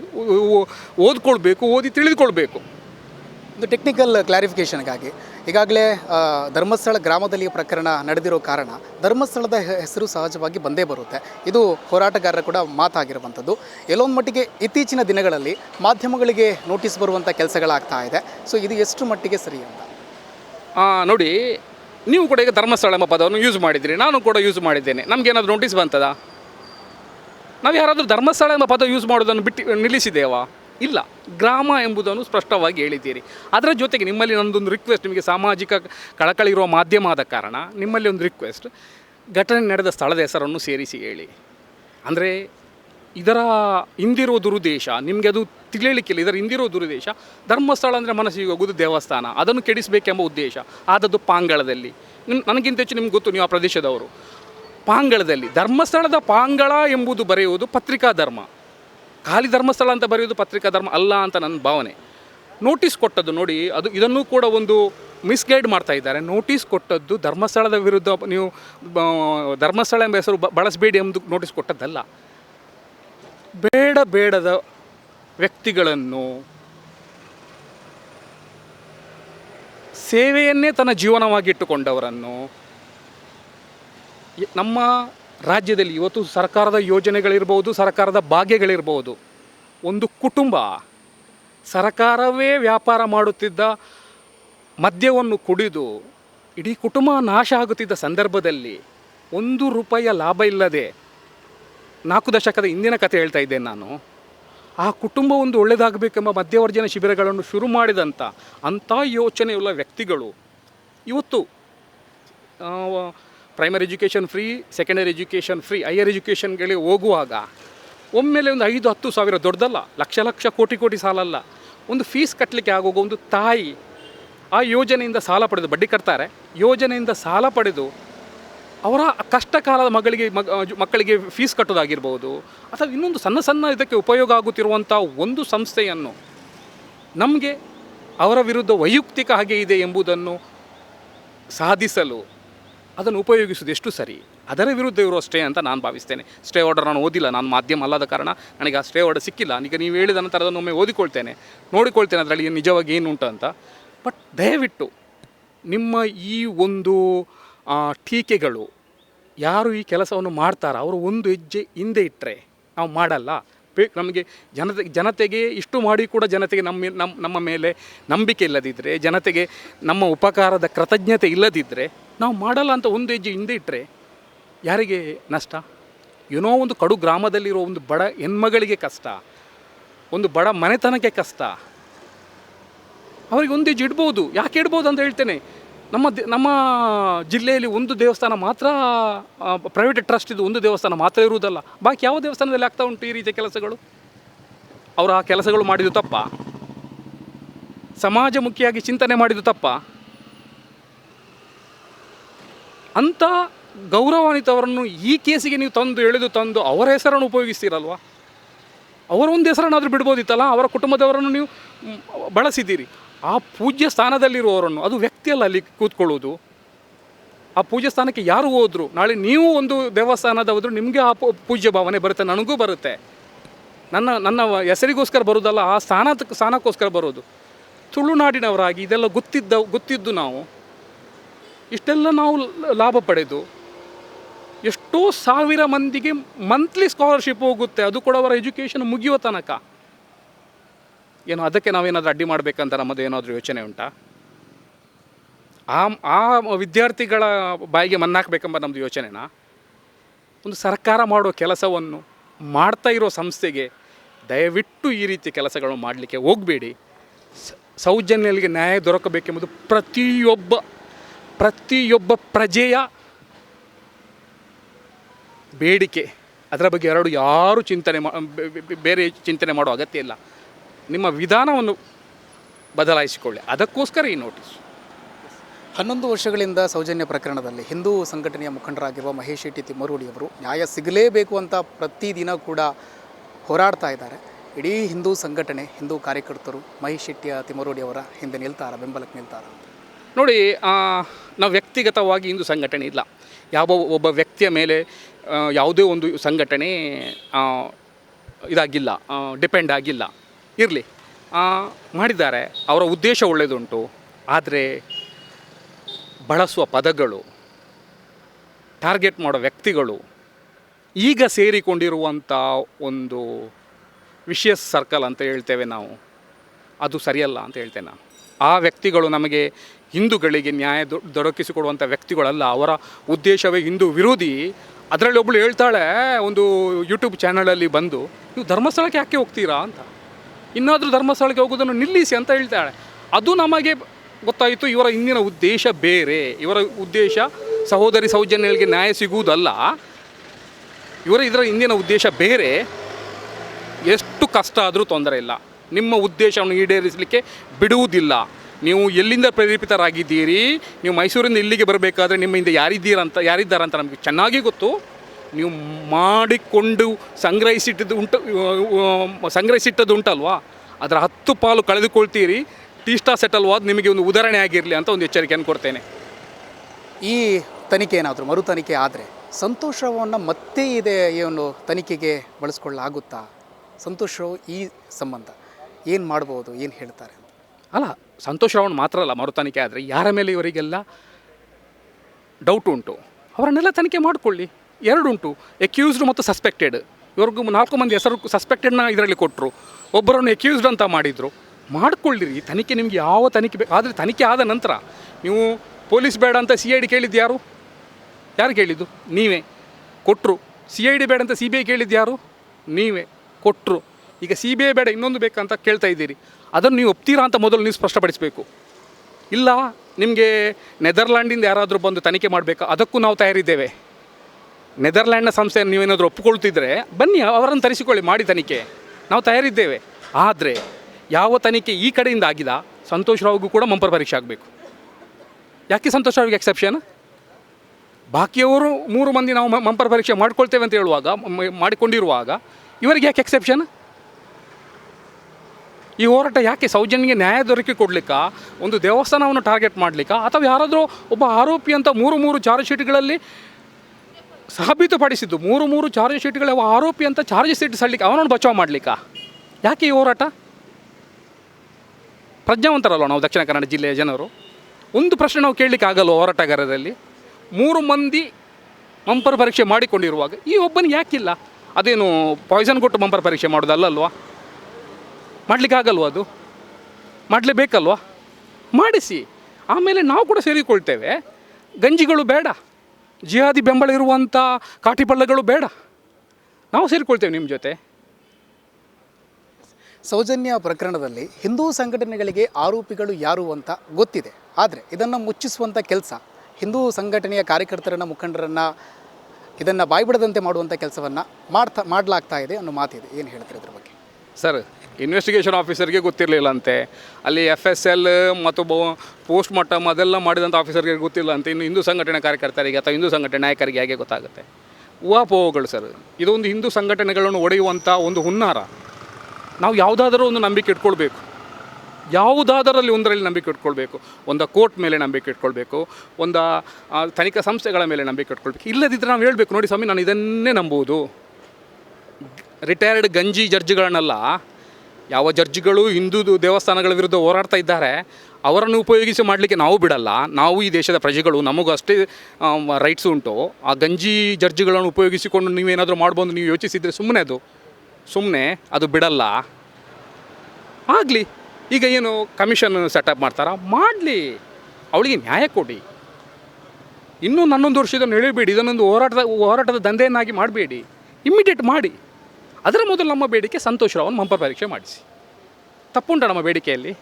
ಓದ್ಕೊಳ್ಬೇಕು, ಓದಿ ತಿಳಿದುಕೊಳ್ಬೇಕು. ಒಂದು ಟೆಕ್ನಿಕಲ್ ಕ್ಲಾರಿಫಿಕೇಷನ್ಗಾಗಿ ಈಗಾಗಲೇ ಧರ್ಮಸ್ಥಳ ಗ್ರಾಮದಲ್ಲಿ ಪ್ರಕರಣ ನಡೆದಿರೋ ಕಾರಣ ಧರ್ಮಸ್ಥಳದ ಹೆಸರು ಸಹಜವಾಗಿ ಬಂದೇ ಬರುತ್ತೆ. ಇದು ಹೋರಾಟಗಾರರ ಕೂಡ ಮಾತಾಗಿರುವಂಥದ್ದು. ಎಲ್ಲೊಂದು ಮಟ್ಟಿಗೆ ಇತ್ತೀಚಿನ ದಿನಗಳಲ್ಲಿ ಮಾಧ್ಯಮಗಳಿಗೆ ನೋಟಿಸ್ ಬರುವಂಥ ಕೆಲಸಗಳಾಗ್ತಾ ಇದೆ. ಸೊ ಇದು ಎಷ್ಟು ಮಟ್ಟಿಗೆ ಸರಿ ಅಂತ? ನೋಡಿ, ನೀವು ಕೂಡ ಈಗ ಧರ್ಮಸ್ಥಳ ಎಂಬ ಪದವನ್ನು ಯೂಸ್ ಮಾಡಿದ್ರಿ. ನಾನು ಕೂಡ ಯೂಸ್ ಮಾಡಿದ್ದೇನೆ. ನಮಗೇನಾದರೂ ನೋಟಿಸ್ ಬಂತದ? ನಾವು ಯಾರಾದರೂ ಧರ್ಮಸ್ಥಳ ಎಂಬ ಪದ ಯೂಸ್ ಮಾಡೋದನ್ನು ಬಿಟ್ಟು ನಿಲ್ಲಿಸಿದ್ದೇವಾ ಇಲ್ಲ. ಗ್ರಾಮ ಎಂಬುದನ್ನು ಸ್ಪಷ್ಟವಾಗಿ ಹೇಳಿದ್ದೀರಿ. ಅದರ ಜೊತೆಗೆ ನಿಮ್ಮಲ್ಲಿ ನನ್ನದೊಂದು ರಿಕ್ವೆಸ್ಟ್ ನಿಮಗೆ ಸಾಮಾಜಿಕ ಕಳಕಳಿ ಇರುವ ಮಾಧ್ಯಮ ಆದ ಕಾರಣ ನಿಮ್ಮಲ್ಲಿ ಒಂದು ರಿಕ್ವೆಸ್ಟ್ ಘಟನೆ ನಡೆದ ಸ್ಥಳದ ಹೆಸರನ್ನು ಸೇರಿಸಿ ಹೇಳಿ. ಅಂದರೆ ಇದರ ಹಿಂದಿರೋ ದುರುದ್ದೇಶ, ನಿಮಗೆ ಅದು ತಿಳಿಯಲಿಕ್ಕಿಲ್ಲ. ಇದರ ಹಿಂದಿರೋ ದುರುದ್ದೇಶ, ಧರ್ಮಸ್ಥಳ ಅಂದರೆ ಮನಸ್ಸಿಗೆ ಹೋಗೋದು ದೇವಸ್ಥಾನ. ಅದನ್ನು ಕೆಡಿಸಬೇಕೆಂಬ ಉದ್ದೇಶ, ಆದದ್ದು ಪಾಂಗಳದಲ್ಲಿ. ನನಗಿಂತ ಹೆಚ್ಚು ನಿಮ್ಗೆ ಗೊತ್ತು, ನೀವು ಆ ಪ್ರದೇಶದವರು. ಪಾಂಗಳದಲ್ಲಿ, ಧರ್ಮಸ್ಥಳದ ಪಾಂಗಳ ಎಂಬುದು ಬರೆಯುವುದು ಪತ್ರಿಕಾ ಧರ್ಮ. ಖಾಲಿ ಧರ್ಮಸ್ಥಳ ಅಂತ ಬರೆಯುವುದು ಪತ್ರಿಕಾ ಧರ್ಮ ಅಲ್ಲ ಅಂತ ನನ್ನ ಭಾವನೆ. ನೋಟಿಸ್ ಕೊಟ್ಟದ್ದು ನೋಡಿ, ಅದು ಇದನ್ನು ಕೂಡ ಒಂದು ಮಿಸ್ಗೈಡ್ ಮಾಡ್ತಾ ಇದ್ದಾರೆ. ನೋಟಿಸ್ ಕೊಟ್ಟದ್ದು ಧರ್ಮಸ್ಥಳದ ವಿರುದ್ಧ ನೀವು ಧರ್ಮಸ್ಥಳ ಎಂಬ ಹೆಸರು ಬಳಸಬೇಡಿ ಎಂದು ನೋಟಿಸ್ ಕೊಟ್ಟದ್ದಲ್ಲ. ಬೇಡ ಬೇಡದ ವ್ಯಕ್ತಿಗಳನ್ನು ಸೇವೆಯನ್ನೇ ತನ್ನ ಜೀವನವಾಗಿಟ್ಟುಕೊಂಡವರನ್ನು ನಮ್ಮ ರಾಜ್ಯದಲ್ಲಿ ಇವತ್ತು ಸರ್ಕಾರದ ಯೋಜನೆಗಳಿರ್ಬೋದು, ಸರ್ಕಾರದ ಭಾಗ್ಯಗಳಿರ್ಬೋದು, ಒಂದು ಕುಟುಂಬ ಸರ್ಕಾರವೇ ವ್ಯಾಪಾರ ಮಾಡುತ್ತಿದ್ದ ಮದ್ಯವನ್ನು ಕುಡಿದು ಇಡೀ ಕುಟುಂಬ ನಾಶ ಆಗುತ್ತಿದ್ದ ಸಂದರ್ಭದಲ್ಲಿ ಒಂದು ರೂಪಾಯಿಯ ಲಾಭ ಇಲ್ಲದೆ ನಾಲ್ಕು ದಶಕದ ಹಿಂದಿನ ಕಥೆ ಹೇಳ್ತಾ ಇದ್ದೇನೆ ನಾನು. ಆ ಕುಟುಂಬ ಒಂದು ಒಳ್ಳೆಯದಾಗಬೇಕೆಂಬ ಮಧ್ಯವರ್ಜನ ಶಿಬಿರಗಳನ್ನು ಶುರು ಮಾಡಿದಂಥ ಅಂಥ ಯೋಚನೆಯುಳ್ಳ ವ್ಯಕ್ತಿಗಳು ಇವತ್ತು primary education free secondary education free higher ಎಜುಕೇಷನ್ಗಳಿಗೆ ಹೋಗುವಾಗ ಒಮ್ಮೆಲೆ ಒಂದು ಐದು ಹತ್ತು ಸಾವಿರ ದೊಡ್ಡದಲ್ಲ, ಲಕ್ಷ ಲಕ್ಷ ಕೋಟಿ ಕೋಟಿ ಸಾಲ ಅಲ್ಲ ಒಂದು ಫೀಸ್ ಕಟ್ಟಲಿಕ್ಕೆ ಆಗುವಾಗ ಒಂದು ತಾಯಿ ಆ ಯೋಜನೆಯಿಂದ ಸಾಲ ಪಡೆದು ಬಡ್ಡಿ ಕಟ್ತಾರೆ. ಯೋಜನೆಯಿಂದ ಸಾಲ ಪಡೆದು ಅವರ ಕಷ್ಟ ಕಾಲದ ಮಗಳಿಗೆ, ಮಗ ಮಕ್ಕಳಿಗೆ ಫೀಸ್ ಕಟ್ಟೋದಾಗಿರ್ಬೋದು, ಅಥವಾ ಇನ್ನೊಂದು ಸಣ್ಣ ಸಣ್ಣ ಇದಕ್ಕೆ ಉಪಯೋಗ ಆಗುತ್ತಿರುವಂಥ ಒಂದು ಸಂಸ್ಥೆಯನ್ನು ನಮಗೆ ಅವರ ವಿರುದ್ಧ ವೈಯಕ್ತಿಕ ಹಾಗೆ ಇದೆ ಎಂಬುದನ್ನು ಸಾಧಿಸಲು ಅದನ್ನು ಉಪಯೋಗಿಸುವುದು ಎಷ್ಟು ಸರಿ? ಅದರ ವಿರುದ್ಧ ಇರುವ ಸ್ಟೇ ಅಂತ ನಾನು ಭಾವಿಸ್ತೇನೆ. ಸ್ಟೇ ಆರ್ಡರ್ ನಾನು ಓದಿಲ್ಲ, ನಾನು ಮಾಧ್ಯಮ ಅಲ್ಲದ ಕಾರಣ ನನಗೆ ಆ ಸ್ಟೇ ಆರ್ಡರ್ ಸಿಕ್ಕಿಲ್ಲ. ಈಗ ನೀವು ಹೇಳಿದ ನಂತರ ಅದನ್ನು ಒಮ್ಮೆ ಓದಿಕೊಳ್ತೇನೆ. ನೋಡಿಕೊಳ್ತೇನೆ ಅದರಲ್ಲಿ ನಿಜವಾಗಿ ಏನುಂಟು ಅಂತ. ಬಟ್ ದಯವಿಟ್ಟು ನಿಮ್ಮ ಈ ಒಂದು ಟೀಕೆಗಳು ಯಾರು ಈ ಕೆಲಸವನ್ನು ಮಾಡ್ತಾರೋ, ಅವರು ಒಂದು ಹೆಜ್ಜೆ ಹಿಂದೆ ಇಟ್ಟರೆ ನಾವು ಮಾಡಲ್ಲ. ನಮಗೆ ಜನತೆ, ಜನತೆಗೆ ಇಷ್ಟು ಮಾಡಿ ಕೂಡ ಜನತೆಗೆ ನಮ್ಮ ನಮ್ಮ ನಮ್ಮ ಮೇಲೆ ನಂಬಿಕೆ ಇಲ್ಲದಿದ್ದರೆ ಜನತೆಗೆ ನಮ್ಮ ಉಪಕಾರದ ಕೃತಜ್ಞತೆ ಇಲ್ಲದಿದ್ದರೆ ನಾವು ಮಾಡಲ್ಲ ಅಂತ ಒಂದು ಹೆಜ್ಜೆ ಹಿಂದೆ ಇಟ್ಟರೆ ಯಾರಿಗೆ ನಷ್ಟ? ಏನೋ ಒಂದು ಕಡು ಗ್ರಾಮದಲ್ಲಿರೋ ಒಂದು ಬಡ ಹೆಣ್ಮಗಳಿಗೆ ಕಷ್ಟ, ಒಂದು ಬಡ ಮನೆತನಕ್ಕೆ ಕಷ್ಟ. ಅವರಿಗೆ ಒಂದು ಹೆಜ್ಜೆ ಇಡ್ಬೋದು. ಯಾಕೆ ಇಡ್ಬೋದು ಅಂತ ಹೇಳ್ತೇನೆ? ನಮ್ಮ ದೆ- ನಮ್ಮ ಜಿಲ್ಲೆಯಲ್ಲಿ ಒಂದು ದೇವಸ್ಥಾನ ಮಾತ್ರ ಪ್ರೈವೇಟ್ ಟ್ರಸ್ಟ್ ಇದು ಒಂದು ದೇವಸ್ಥಾನ ಮಾತ್ರ ಇರುವುದಲ್ಲ. ಬಾಕಿ ಯಾವ ದೇವಸ್ಥಾನದಲ್ಲಿ ಆಗ್ತಾ ಉಂಟು ಈ ರೀತಿಯ ಕೆಲಸಗಳು? ಅವರು ಆ ಕೆಲಸಗಳು ಮಾಡಿದ್ದು ತಪ್ಪ? ಸಮಾಜಮುಖಿಯಾಗಿ ಚಿಂತನೆ ಮಾಡಿದ್ದು ತಪ್ಪ? ಅಂಥ ಗೌರವಾನ್ವಿತವರನ್ನು ಈ ಕೇಸಿಗೆ ನೀವು ತಂದು ಎಳೆದು ತಂದು ಅವರ ಹೆಸರನ್ನು ಉಪಯೋಗಿಸ್ತೀರಲ್ವಾ? ಅವರ ಒಂದು ಹೆಸರನ್ನಾದರೂ ಬಿಡ್ಬೋದಿತ್ತಲ್ಲ? ಅವರ ಕುಟುಂಬದವರನ್ನು ನೀವು ಬಳಸಿದ್ದೀರಿ. ಆ ಪೂಜ್ಯ ಸ್ಥಾನದಲ್ಲಿರುವವರನ್ನು, ಅದು ವ್ಯಕ್ತಿಯಲ್ಲ ಅಲ್ಲಿ ಕೂತ್ಕೊಳ್ಳೋದು. ಆ ಪೂಜ್ಯ ಸ್ಥಾನಕ್ಕೆ ಯಾರು ಹೋದ್ರು? ನಾಳೆ ನೀವು ಒಂದು ದೇವಸ್ಥಾನದ ಹೋದ್ರು ನಿಮಗೆ ಆ ಪೂಜ್ಯ ಭಾವನೆ ಬರುತ್ತೆ, ನನಗೂ ಬರುತ್ತೆ. ನನ್ನ ನನ್ನ ಹೆಸರಿಗೋಸ್ಕರ ಬರೋದಲ್ಲ ಆ ಸ್ಥಾನ ಸ್ಥಾನಕ್ಕೋಸ್ಕರ ಬರೋದು. ತುಳುನಾಡಿನವರಾಗಿ ಇದೆಲ್ಲ ಗೊತ್ತಿದ್ದ, ಗೊತ್ತಿದ್ದು ನಾವು. ಇಷ್ಟೆಲ್ಲ ನಾವು ಲಾಭ ಪಡೆದು, ಎಷ್ಟೋ ಸಾವಿರ ಮಂದಿಗೆ ಮಂತ್ಲಿ ಸ್ಕಾಲರ್ಶಿಪ್ ಹೋಗುತ್ತೆ, ಅದು ಕೂಡ ಅವರ ಎಜುಕೇಷನ್ ಮುಗಿಯುವ ತನಕ. ಏನು ಅದಕ್ಕೆ ನಾವೇನಾದರೂ ಅಡ್ಡಿ ಮಾಡಬೇಕಂತ ನಮ್ಮದು ಏನಾದರೂ ಯೋಚನೆ ಉಂಟಾ? ಆ ಆ ವಿದ್ಯಾರ್ಥಿಗಳ ಬಾಯಿಗೆ ಮನ್ನಾಕ್ಬೇಕೆಂಬ ನಮ್ಮದು ಯೋಚನೆನಾ? ಒಂದು ಸರ್ಕಾರ ಮಾಡೋ ಕೆಲಸವನ್ನು ಮಾಡ್ತಾ ಇರೋ ಸಂಸ್ಥೆಗೆ ದಯವಿಟ್ಟು ಈ ರೀತಿ ಕೆಲಸಗಳನ್ನು ಮಾಡಲಿಕ್ಕೆ ಹೋಗಬೇಡಿ. ಸೌಜನ್ಯಗಳಿಗೆ ನ್ಯಾಯ ದೊರಕಬೇಕೆಂಬುದು ಪ್ರತಿಯೊಬ್ಬ ಪ್ರತಿಯೊಬ್ಬ ಪ್ರಜೆಯ ಬೇಡಿಕೆ. ಅದರ ಬಗ್ಗೆ ಎರಡು ಯಾರೂ ಚಿಂತನೆ ಮಾ ಬೇರೆ ಚಿಂತನೆ ಮಾಡೋ ಅಗತ್ಯ ಇಲ್ಲ. ನಿಮ್ಮ ವಿಧಾನವನ್ನು ಬದಲಾಯಿಸಿಕೊಳ್ಳಿ. ಅದಕ್ಕೋಸ್ಕರ ಈ ನೋಟಿಸ್. ಹನ್ನೊಂದು ವರ್ಷಗಳಿಂದ ಸೌಜನ್ಯ ಪ್ರಕರಣದಲ್ಲಿ ಹಿಂದೂ ಸಂಘಟನೆಯ ಮುಖಂಡರಾಗಿರುವ ಮಹೇಶ್ ಶೆಟ್ಟಿ ತಿಮ್ಮರೂಡಿಯವರು ನ್ಯಾಯ ಸಿಗಲೇಬೇಕು ಅಂತ ಪ್ರತಿದಿನ ಕೂಡ ಹೋರಾಡ್ತಾ ಇದ್ದಾರೆ. ಇಡೀ ಹಿಂದೂ ಸಂಘಟನೆ ಹಿಂದೂ ಕಾರ್ಯಕರ್ತರು ಮಹೇಶ್ ಶೆಟ್ಟಿಯ ತಿಮ್ಮರೂಡಿಯವರ ಹಿಂದೆ ನಿಲ್ತಾರ ಬೆಂಬಲಕ್ಕೆ ನಿಲ್ತಾರ ನೋಡಿ ನಾವು ವ್ಯಕ್ತಿಗತವಾಗಿ ಇಂದು ಸಂಘಟನೆ ಇಲ್ಲ. ಯಾವ ಒಬ್ಬ ವ್ಯಕ್ತಿಯ ಮೇಲೆ ಯಾವುದೇ ಒಂದು ಸಂಘಟನೆ ಇದಾಗಿಲ್ಲ ಡಿಪೆಂಡ್ ಆಗಿಲ್ಲ. ಇರಲಿ. ಮಾಡಿದ್ದಾರೆ. ಅವರ ಉದ್ದೇಶ ಒಳ್ಳೆಯದುಂಟು ಆದರೆ ಬಳಸುವ ಪದಗಳು, ಟಾರ್ಗೆಟ್ ಮಾಡೋ ವ್ಯಕ್ತಿಗಳು, ಈಗ ಸೇರಿಕೊಂಡಿರುವಂಥ ಒಂದು ವಿಷಯಸ್ ಸರ್ಕಲ್ ಅಂತ ಹೇಳ್ತೇವೆ ನಾವು. ಅದು ಸರಿಯಲ್ಲ ಅಂತ ಹೇಳ್ತೇನೆ ನಾನು. ಆ ವ್ಯಕ್ತಿಗಳು ನಮಗೆ ಹಿಂದೂಗಳಿಗೆ ನ್ಯಾಯ ದೊರಕಿಸಿಕೊಡುವಂಥ ವ್ಯಕ್ತಿಗಳಲ್ಲ, ಅವರ ಉದ್ದೇಶವೇ ಹಿಂದೂ ವಿರೋಧಿ. ಅದರಲ್ಲಿ ಒಬ್ಬಳು ಹೇಳ್ತಾಳೆ, ಒಂದು ಯೂಟ್ಯೂಬ್ ಚಾನಲಲ್ಲಿ ಬಂದು, ನೀವು ಧರ್ಮಸ್ಥಳಕ್ಕೆ ಯಾಕೆ ಹೋಗ್ತೀರಾ? ಅಂತ. ಇನ್ನಾದರೂ ಧರ್ಮಸ್ಥಳಕ್ಕೆ ಹೋಗೋದನ್ನು ನಿಲ್ಲಿಸಿ ಅಂತ ಹೇಳ್ತಾಳೆ. ಅದು ನಮಗೆ ಗೊತ್ತಾಯಿತು, ಇವರ ಹಿಂದಿನ ಉದ್ದೇಶ ಬೇರೆ. ಇವರ ಉದ್ದೇಶ ಸಹೋದರಿ ಸೌಜನ್ಯಗಳಿಗೆ ನ್ಯಾಯ ಸಿಗುವುದಲ್ಲ. ಇವರ ಇದರ ಹಿಂದಿನ ಉದ್ದೇಶ ಬೇರೆ. ಎಷ್ಟು ಕಷ್ಟ ಆದರೂ ತೊಂದರೆ ಇಲ್ಲ. ನಿಮ್ಮ ಉದ್ದೇಶವನ್ನು ಈಡೇರಿಸಲಿಕ್ಕೆ ಬಿಡುವುದಿಲ್ಲ. ನೀವು ಎಲ್ಲಿಂದ ಪ್ರೇರೇಪಿತರಾಗಿದ್ದೀರಿ? ನೀವು ಮೈಸೂರಿಂದ ಇಲ್ಲಿಗೆ ಬರಬೇಕಾದ್ರೆ ನಿಮ್ಮಿಂದ ಯಾರಿದ್ದೀರಂತ, ಯಾರಿದ್ದಾರಂತ ನಮಗೆ ಚೆನ್ನಾಗಿ ಗೊತ್ತು. ನೀವು ಮಾಡಿಕೊಂಡು ಸಂಗ್ರಹಿಸಿಟ್ಟದ್ದು ಉಂಟು ಸಂಗ್ರಹಿಸಿಟ್ಟದ್ದು ಉಂಟಲ್ವಾ? ಅದರ ಹತ್ತು ಪಾಲು ಕಳೆದುಕೊಳ್ತೀರಿ. ಟೀ ಸ್ಟಾರ್ ಸೆಟಲ್ವಾದ ನಿಮಗೆ ಒಂದು ಉದಾಹರಣೆ ಆಗಿರಲಿ ಅಂತ ಒಂದು ಎಚ್ಚರಿಕೆಯನ್ನು ಕೊಡ್ತೇನೆ. ಈ ತನಿಖೆ ಏನಾದರೂ ಮರು ತನಿಖೆ ಆದರೆ ಸಂತೋಷವನ್ನು ಮತ್ತೆ ಇದೆ ಈ ಒಂದು ತನಿಖೆಗೆ ಬಳಸ್ಕೊಳ್ಳಾಗುತ್ತಾ? ಸಂತೋಷವು ಈ ಸಂಬಂಧ. ಏನು ಮಾಡ್ಬೋದು ಏನು ಹೇಳ್ತಾರೆ ಅಲ್ಲ ಸಂತೋಷ್ ರಾವಣ್ ಮಾತ್ರ ಅಲ್ಲ ಮರು ತನಿಖೆ ಆದರೆ ಯಾರ ಮೇಲೆ ಇವರಿಗೆಲ್ಲ ಡೌಟ್ ಉಂಟು? ಅವರನ್ನೆಲ್ಲ ತನಿಖೆ ಮಾಡಿಕೊಳ್ಳಿ. ಎರಡುಂಟು ಎಕ್ಯೂಸ್ಡ್ ಮತ್ತು ಸಸ್ಪೆಕ್ಟೆಡ್ ಇವ್ರಿಗೂ ನಾಲ್ಕು ಮಂದಿ ಹೆಸರು ಸಸ್ಪೆಕ್ಟೆಡ್ನ ಇದರಲ್ಲಿ ಕೊಟ್ಟರು ಒಬ್ಬರನ್ನು ಎಕ್ಯೂಸ್ಡ್ ಅಂತ ಮಾಡಿದರು. ಮಾಡ್ಕೊಳ್ಳಿರಿ, ತನಿಖೆ ನಿಮಗೆ ಯಾವ ತನಿಖೆ ಬೇಕು, ಆದರೆ ತನಿಖೆ ಆದ ನಂತರ ನೀವು ಪೊಲೀಸ್ ಬೇಡ ಅಂತ ಸಿ ಐ ಡಿ ಕೇಳಿದ್ದು ಯಾರು? ಯಾರು ಕೇಳಿದ್ದು? ನೀವೇ. ಕೊಟ್ಟರು ಸಿ ಐ ಡಿ ಬೇಡ ಅಂತ ಸಿ ಬಿ ಐ ಕೇಳಿದ್ದು ಯಾರು? ನೀವೇ. ಕೊಟ್ಟರು ಈಗ ಸಿ ಬಿ ಐ ಬೇಡ, ಇನ್ನೊಂದು ಬೇಕಂತ ಕೇಳ್ತಾ ಇದ್ದೀರಿ. ಅದನ್ನು ನೀವು ಒಪ್ತೀರಾ ಅಂತ ಮೊದಲು ನೀವು ಸ್ಪಷ್ಟಪಡಿಸಬೇಕು. ಇಲ್ಲ, ನಿಮಗೆ ನೆದರ್ಲ್ಯಾಂಡಿಂದ ಯಾರಾದರೂ ಬಂದು ತನಿಖೆ ಮಾಡಬೇಕಾ? ಅದಕ್ಕೂ ನಾವು ತಯಾರಿದ್ದೇವೆ. ನೆದರ್ಲ್ಯಾಂಡ್ನ ಸಂಸ್ಥೆಯನ್ನು ನೀವೇನಾದರೂ ಒಪ್ಪಿಕೊಳ್ತಿದ್ರೆ ಬನ್ನಿ, ಅವರನ್ನು ತರಿಸಿಕೊಳ್ಳಿ ಮಾಡಿ ತನಿಖೆ. ನಾವು ತಯಾರಿದ್ದೇವೆ. ಆದರೆ ಯಾವ ತನಿಖೆ ಈ ಕಡೆಯಿಂದ ಆಗಿದ ಸಂತೋಷ್ ರಾವ್ಗೂ ಕೂಡ ಮಂಪರ್ ಪರೀಕ್ಷೆ ಆಗಬೇಕು. ಯಾಕೆ ಸಂತೋಷ್ ರಾವ್ಗೆ ಎಕ್ಸೆಪ್ಷನ್ ಬಾಕಿಯವರು ಮೂರು ಮಂದಿ ನಾವು ಮಂಪರ್ ಪರೀಕ್ಷೆ ಮಾಡ್ಕೊಳ್ತೇವೆ ಅಂತ ಹೇಳುವಾಗ ಮಾಡಿಕೊಂಡಿರುವಾಗ ಇವರಿಗೆ ಯಾಕೆ ಎಕ್ಸೆಪ್ಷನ್ ಈ ಹೋರಾಟ ಯಾಕೆ ಸೌಜನ್ಯಗೆ ನ್ಯಾಯ ದೊರಕಿ ಕೊಡ್ಲಿಕ್ಕ, ಒಂದು ದೇವಸ್ಥಾನವನ್ನು ಟಾರ್ಗೆಟ್ ಮಾಡ್ಲಿಕ್ಕ, ಅಥವಾ ಯಾರಾದರೂ ಒಬ್ಬ ಆರೋಪಿ ಅಂತ ಮೂರು ಮೂರು ಚಾರ್ಜ್ ಶೀಟ್ಗಳಲ್ಲಿ ಸಾಬೀತುಪಡಿಸಿದ್ದು. ಮೂರು ಮೂರು ಚಾರ್ಜ್ ಶೀಟ್ಗಳ ಆರೋಪಿ ಅಂತ ಚಾರ್ಜ್ ಶೀಟ್ ಸಲ್ಲಿಕ್ಕೆ ಅವನನ್ನು ಬಚಾವ್ ಮಾಡಲಿಕ್ಕ? ಯಾಕೆ ಈ ಹೋರಾಟ? ಪ್ರಜ್ಞಾವಂತರಲ್ಲ ನಾವು ದಕ್ಷಿಣ ಕನ್ನಡ ಜಿಲ್ಲೆಯ ಜನರು? ಒಂದು ಪ್ರಶ್ನೆ ನಾವು ಕೇಳಲಿಕ್ಕೆ ಆಗಲ್ಲ ಹೋರಾಟಗಾರರಲ್ಲಿ? ಮೂರು ಮಂದಿ ಮಂಪರ್ ಪರೀಕ್ಷೆ ಮಾಡಿಕೊಂಡಿರುವಾಗ ಈ ಒಬ್ಬನಿಗೆ ಯಾಕಿಲ್ಲ ಅದೇನು ಪಾಯ್ಸನ್ ಕೊಟ್ಟು ಮಂಪರ್ ಪರೀಕ್ಷೆ ಮಾಡೋದಲ್ಲಲ್ವಾ? ಮಾಡಲಿಕ್ಕೆ ಆಗಲ್ವ ಅದು? ಮಾಡಲೇಬೇಕಲ್ವಾ? ಮಾಡಿಸಿ. ಆಮೇಲೆ ನಾವು ಕೂಡ ಸೇರಿಕೊಳ್ತೇವೆ. ಗಂಜಿಗಳು ಬೇಡ. ಜಿಹಾದಿ ಬೆಂಬಲ ಇರುವಂಥ ಕಾಟಿಪಳ್ಳಗಳು ಬೇಡ. ನಾವು ಸೇರಿಕೊಳ್ತೇವೆ ನಿಮ್ಮ ಜೊತೆ. ಸೌಜನ್ಯ ಪ್ರಕರಣದಲ್ಲಿ ಹಿಂದೂ ಸಂಘಟನೆಗಳಿಗೆ ಆರೋಪಿಗಳು ಯಾರು ಅಂತ ಗೊತ್ತಿದೆ. ಆದರೆ ಇದನ್ನು ಮುಚ್ಚಿಸುವಂಥ ಕೆಲಸ ಹಿಂದೂ ಸಂಘಟನೆಯ ಕಾರ್ಯಕರ್ತರನ್ನು ಮುಖಂಡರನ್ನು ಇದನ್ನು ಬಾಯ್ಬಿಡದಂತೆ ಮಾಡುವಂಥ ಕೆಲಸವನ್ನು ಮಾಡ್ತಾ ಮಾಡಲಾಗ್ತಾ ಇದೆ ಅನ್ನೋ ಮಾತಿದೆ. ಏನು ಹೇಳ್ತಾರೆ ಇದ್ರ ಬಗ್ಗೆ? ಸರ್ ಇನ್ವೆಸ್ಟಿಗೇಷನ್ ಆಫೀಸರ್ಗೆ ಗೊತ್ತಿರಲಿಲ್ಲ ಅಂತೆ ಅಲ್ಲಿ ಎಫ್ ಎಸ್ ಎಲ್ ಮತ್ತು ಪೋಸ್ಟ್ ಮಾರ್ಟಮ್ ಅದೆಲ್ಲ ಮಾಡಿದಂಥ ಆಫೀಸರ್ಗೆ ಗೊತ್ತಿಲ್ಲ ಅಂತ ಇನ್ನು ಹಿಂದೂ ಸಂಘಟನೆ ಕಾರ್ಯಕರ್ತರಿಗೆ ಅಥವಾ ಹಿಂದೂ ಸಂಘಟನೆ ನಾಯಕರಿಗೆ ಹೇಗೆ ಗೊತ್ತಾಗುತ್ತೆ? ಊಹಾಪೋಹಗಳು ಸರ್. ಇದೊಂದು ಹಿಂದೂ ಸಂಘಟನೆಗಳನ್ನು ಒಡೆಯುವಂಥ ಒಂದು ಹುನ್ನಾರ. ನಾವು ಯಾವುದಾದರೂ ಒಂದು ನಂಬಿಕೆ ಇಟ್ಕೊಳ್ಬೇಕು. ಯಾವುದಾದರಲ್ಲಿ ಒಂದರಲ್ಲಿ ನಂಬಿಕೆ ಇಟ್ಕೊಳ್ಬೇಕು. ಒಂದು ಕೋರ್ಟ್ ಮೇಲೆ ನಂಬಿಕೆ ಇಟ್ಕೊಳ್ಬೇಕು. ಒಂದು ತನಿಖಾ ಸಂಸ್ಥೆಗಳ ಮೇಲೆ ನಂಬಿಕೆ ಇಟ್ಕೊಳ್ಬೇಕು. ಇಲ್ಲದಿದ್ದರೆ ನಾವು ಹೇಳಬೇಕು, ನೋಡಿ ಸ್ವಾಮಿ, ನಾನು ಇದನ್ನೇ ನಂಬುವುದು. ರಿಟೈರ್ಡ್ ಗಂಜಿ ಜಡ್ಜ್ಗಳನ್ನೆಲ್ಲ. ಯಾವ ಜಡ್ಜ್ಗಳು ಹಿಂದೂ ದೇವಸ್ಥಾನಗಳ ವಿರುದ್ಧ ಹೋರಾಡ್ತಾ ಇದ್ದಾರೆ, ಅವರನ್ನು ಉಪಯೋಗಿಸಿ ಮಾಡಲಿಕ್ಕೆ ನಾವು ಬಿಡಲ್ಲ. ನಾವು ಈ ದೇಶದ ಪ್ರಜೆಗಳು, ನಮಗೂ ಅಷ್ಟೇ ರೈಟ್ಸ್ ಉಂಟು. ಆ ಗಂಜಿ ಜಡ್ಜ್ಗಳನ್ನು ಉಪಯೋಗಿಸಿಕೊಂಡು ನೀವೇನಾದರೂ ಮಾಡ್ಬೋದು ನೀವು ಯೋಚಿಸಿದರೆ ಸುಮ್ಮನೆ ಅದು. ಸುಮ್ಮನೆ ಅದು ಬಿಡಲ್ಲ. ಆಗಲಿ, ಈಗ ಏನು ಕಮಿಷನ್ ಸೆಟಪ್ ಮಾಡ್ತಾರಾ? ಮಾಡಲಿ. ಅವಳಿಗೆ ನ್ಯಾಯ ಕೊಡಿ. ಇನ್ನೂ ನನ್ನೊಂದು ವರ್ಷದ ಎಳಿಬೇಡಿ. ಇದನ್ನೊಂದು ಹೋರಾಟದ ಹೋರಾಟದ ದಂಧೆಯನ್ನಾಗಿ ಮಾಡಬೇಡಿ. ಇಮ್ಮಿಡಿಯೇಟ್ ಮಾಡಿ. ಅದರ ಮೊದಲು ನಮ್ಮ ಬೇಡಿಕೆ ಸಂತೋಷ್ ರಾವನ್ ಮಂಪ ಪರೀಕ್ಷೆ ಮಾಡಿಸಿ. ತಪ್ಪುಂಟ ನಮ್ಮ ಬೇಡಿಕೆಯಲ್ಲಿ?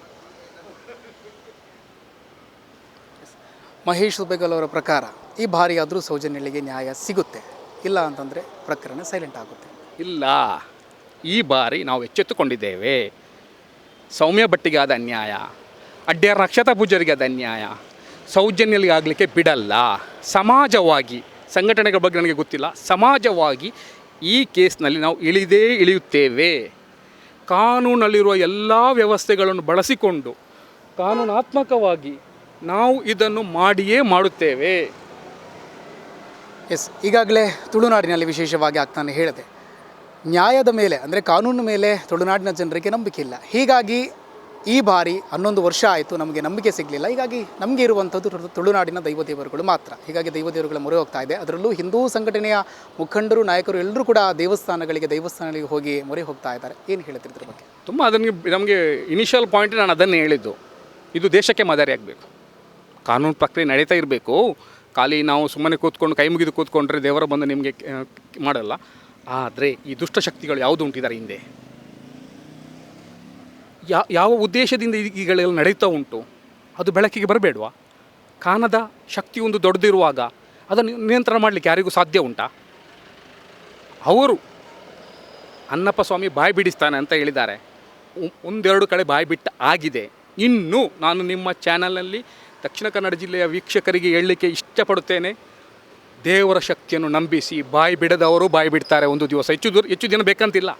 ಮಹೇಶ್ ಬೆಗಲ್ ಅವರ ಪ್ರಕಾರ ಈ ಬಾರಿಯಾದರೂ ಸೌಜನ್ಯಳಿಗೆ ನ್ಯಾಯ ಸಿಗುತ್ತೆ. ಇಲ್ಲ ಅಂತಂದರೆ ಪ್ರಕರಣ ಸೈಲೆಂಟ್ ಆಗುತ್ತೆ. ಇಲ್ಲ. ಈ ಬಾರಿ ನಾವು ಎಚ್ಚೆತ್ತುಕೊಂಡಿದ್ದೇವೆ. ಸೌಮ್ಯ ಭಟ್ಟಿಗೆ ಆದ ಅನ್ಯಾಯ ಅಡ್ಡ್ಯಾರ ನಕ್ಷತ್ರ ಪೂಜಾರಿಗೆ ಆದ ಅನ್ಯಾಯ ಸೌಜನ್ಯಲಿಗೆ ಆಗಲಿಕ್ಕೆ ಬಿಡಲ್ಲ. ಸಮಾಜವಾಗಿ ಸಂಘಟನೆಗಳ ಬಗ್ಗೆ ನನಗೆ ಗೊತ್ತಿಲ್ಲ. ಸಮಾಜವಾಗಿ ಈ ಕೇಸ್ನಲ್ಲಿ ನಾವು ಇಳಿದೇ ಇಳಿಯುತ್ತೇವೆ. ಕಾನೂನಲ್ಲಿರುವ ಎಲ್ಲ ವ್ಯವಸ್ಥೆಗಳನ್ನು ಬಳಸಿಕೊಂಡು ಕಾನೂನಾತ್ಮಕವಾಗಿ ನಾವು ಇದನ್ನು ಮಾಡಿಯೇ ಮಾಡುತ್ತೇವೆ. ಎಸ್, ಈಗಾಗಲೇ ತುಳುನಾಡಿನಲ್ಲಿ ವಿಶೇಷವಾಗಿ ಆಗ್ತಾನೆ ಹೇಳಿದೆ, ನ್ಯಾಯದ ಮೇಲೆ, ಅಂದರೆ ಕಾನೂನು ಮೇಲೆ ತುಳುನಾಡಿನ ಜನರಿಗೆ ನಂಬಿಕೆ ಇಲ್ಲ. ಹೀಗಾಗಿ ಈ ಬಾರಿ ಹನ್ನೊಂದು ವರ್ಷ ಆಯಿತು, ನಮಗೆ ನಂಬಿಕೆ ಸಿಗಲಿಲ್ಲ. ಹೀಗಾಗಿ ನಮಗೆ ಇರುವಂಥದ್ದು ತುಳು- ತುಳುನಾಡಿನ ದೈವದೇವರುಗಳು ಮಾತ್ರ. ಹೀಗಾಗಿ ದೈವದೇವರುಗಳ ಮೊರೆ ಹೋಗ್ತಾ ಇದೆ. ಅದರಲ್ಲೂ ಹಿಂದೂ ಸಂಘಟನೆಯ ಮುಖಂಡರು, ನಾಯಕರು ಎಲ್ಲರೂ ಕೂಡ ದೇವಸ್ಥಾನಗಳಿಗೆ, ದೈವಸ್ಥಾನಗಳಿಗೆ ಹೋಗಿ ಮೊರೆ ಹೋಗ್ತಾ ಇದ್ದಾರೆ. ಏನು ಹೇಳ್ತೀರಿ ಬಗ್ಗೆ? ತುಂಬ ಅದನ್ನು ನಮಗೆ ಇನಿಷಿಯಲ್ ಪಾಯಿಂಟ್ ನಾನು ಅದನ್ನೇ ಹೇಳಿದ್ದು. ಇದು ದೇಶಕ್ಕೆ ಮಾದರಿಯಾಗಬೇಕು ಕಾನೂನು ಪ್ರಕ್ರಿಯೆ ನಡೀತಾ ಇರಬೇಕು. ಖಾಲಿ ನಾವು ಸುಮ್ಮನೆ ಕೂತ್ಕೊಂಡು, ಕೈ ಮುಗಿದು ಕೂತ್ಕೊಂಡ್ರೆ ದೇವರ ಬಂದು ನಿಮಗೆ ಮಾಡಲ್ಲ. ಆದರೆ ಈ ದುಷ್ಟಶಕ್ತಿಗಳು ಯಾವುದು ಉಂಟಿದ್ದಾರೆ ಹಿಂದೆ? ಯಾವ ಉದ್ದೇಶದಿಂದ ಈಗಳೆಲ್ಲ ನಡೀತಾ ಉಂಟು, ಅದು ಬೆಳಕಿಗೆ ಬರಬೇಡ್ವಾ? ಕಾನದ ಶಕ್ತಿ ಒಂದು ದೊಡ್ಡದಿರುವಾಗ ಅದನ್ನು ನಿಯಂತ್ರಣ ಮಾಡಲಿಕ್ಕೆ ಯಾರಿಗೂ ಸಾಧ್ಯ ಉಂಟಾ? ಅವರು ಅನ್ನಪ್ಪ ಸ್ವಾಮಿ ಬಾಯಿ ಬಿಡಿಸ್ತಾನೆ ಅಂತ ಹೇಳಿದ್ದಾರೆ. ಒಂದೆರಡು ಕಡೆ ಬಾಯಿ ಬಿಟ್ಟು ಆಗಿದೆ. ಇನ್ನು ನಾನು ನಿಮ್ಮ ಚಾನಲ್ನಲ್ಲಿ ದಕ್ಷಿಣ ಕನ್ನಡ ಜಿಲ್ಲೆಯ ವೀಕ್ಷಕರಿಗೆ ಹೇಳಲಿಕ್ಕೆ ಇಷ್ಟಪಡುತ್ತೇನೆ. ದೇವರ ಶಕ್ತಿಯನ್ನು ನಂಬಿಸಿ ಬಾಯಿ ಬಿಡದವರು ಬಾಯಿ ಬಿಡ್ತಾರೆ ಒಂದು ದಿವಸ. ಹೆಚ್ಚು ಹೆಚ್ಚು ದಿನ ಬೇಕಂತಿಲ್ಲ.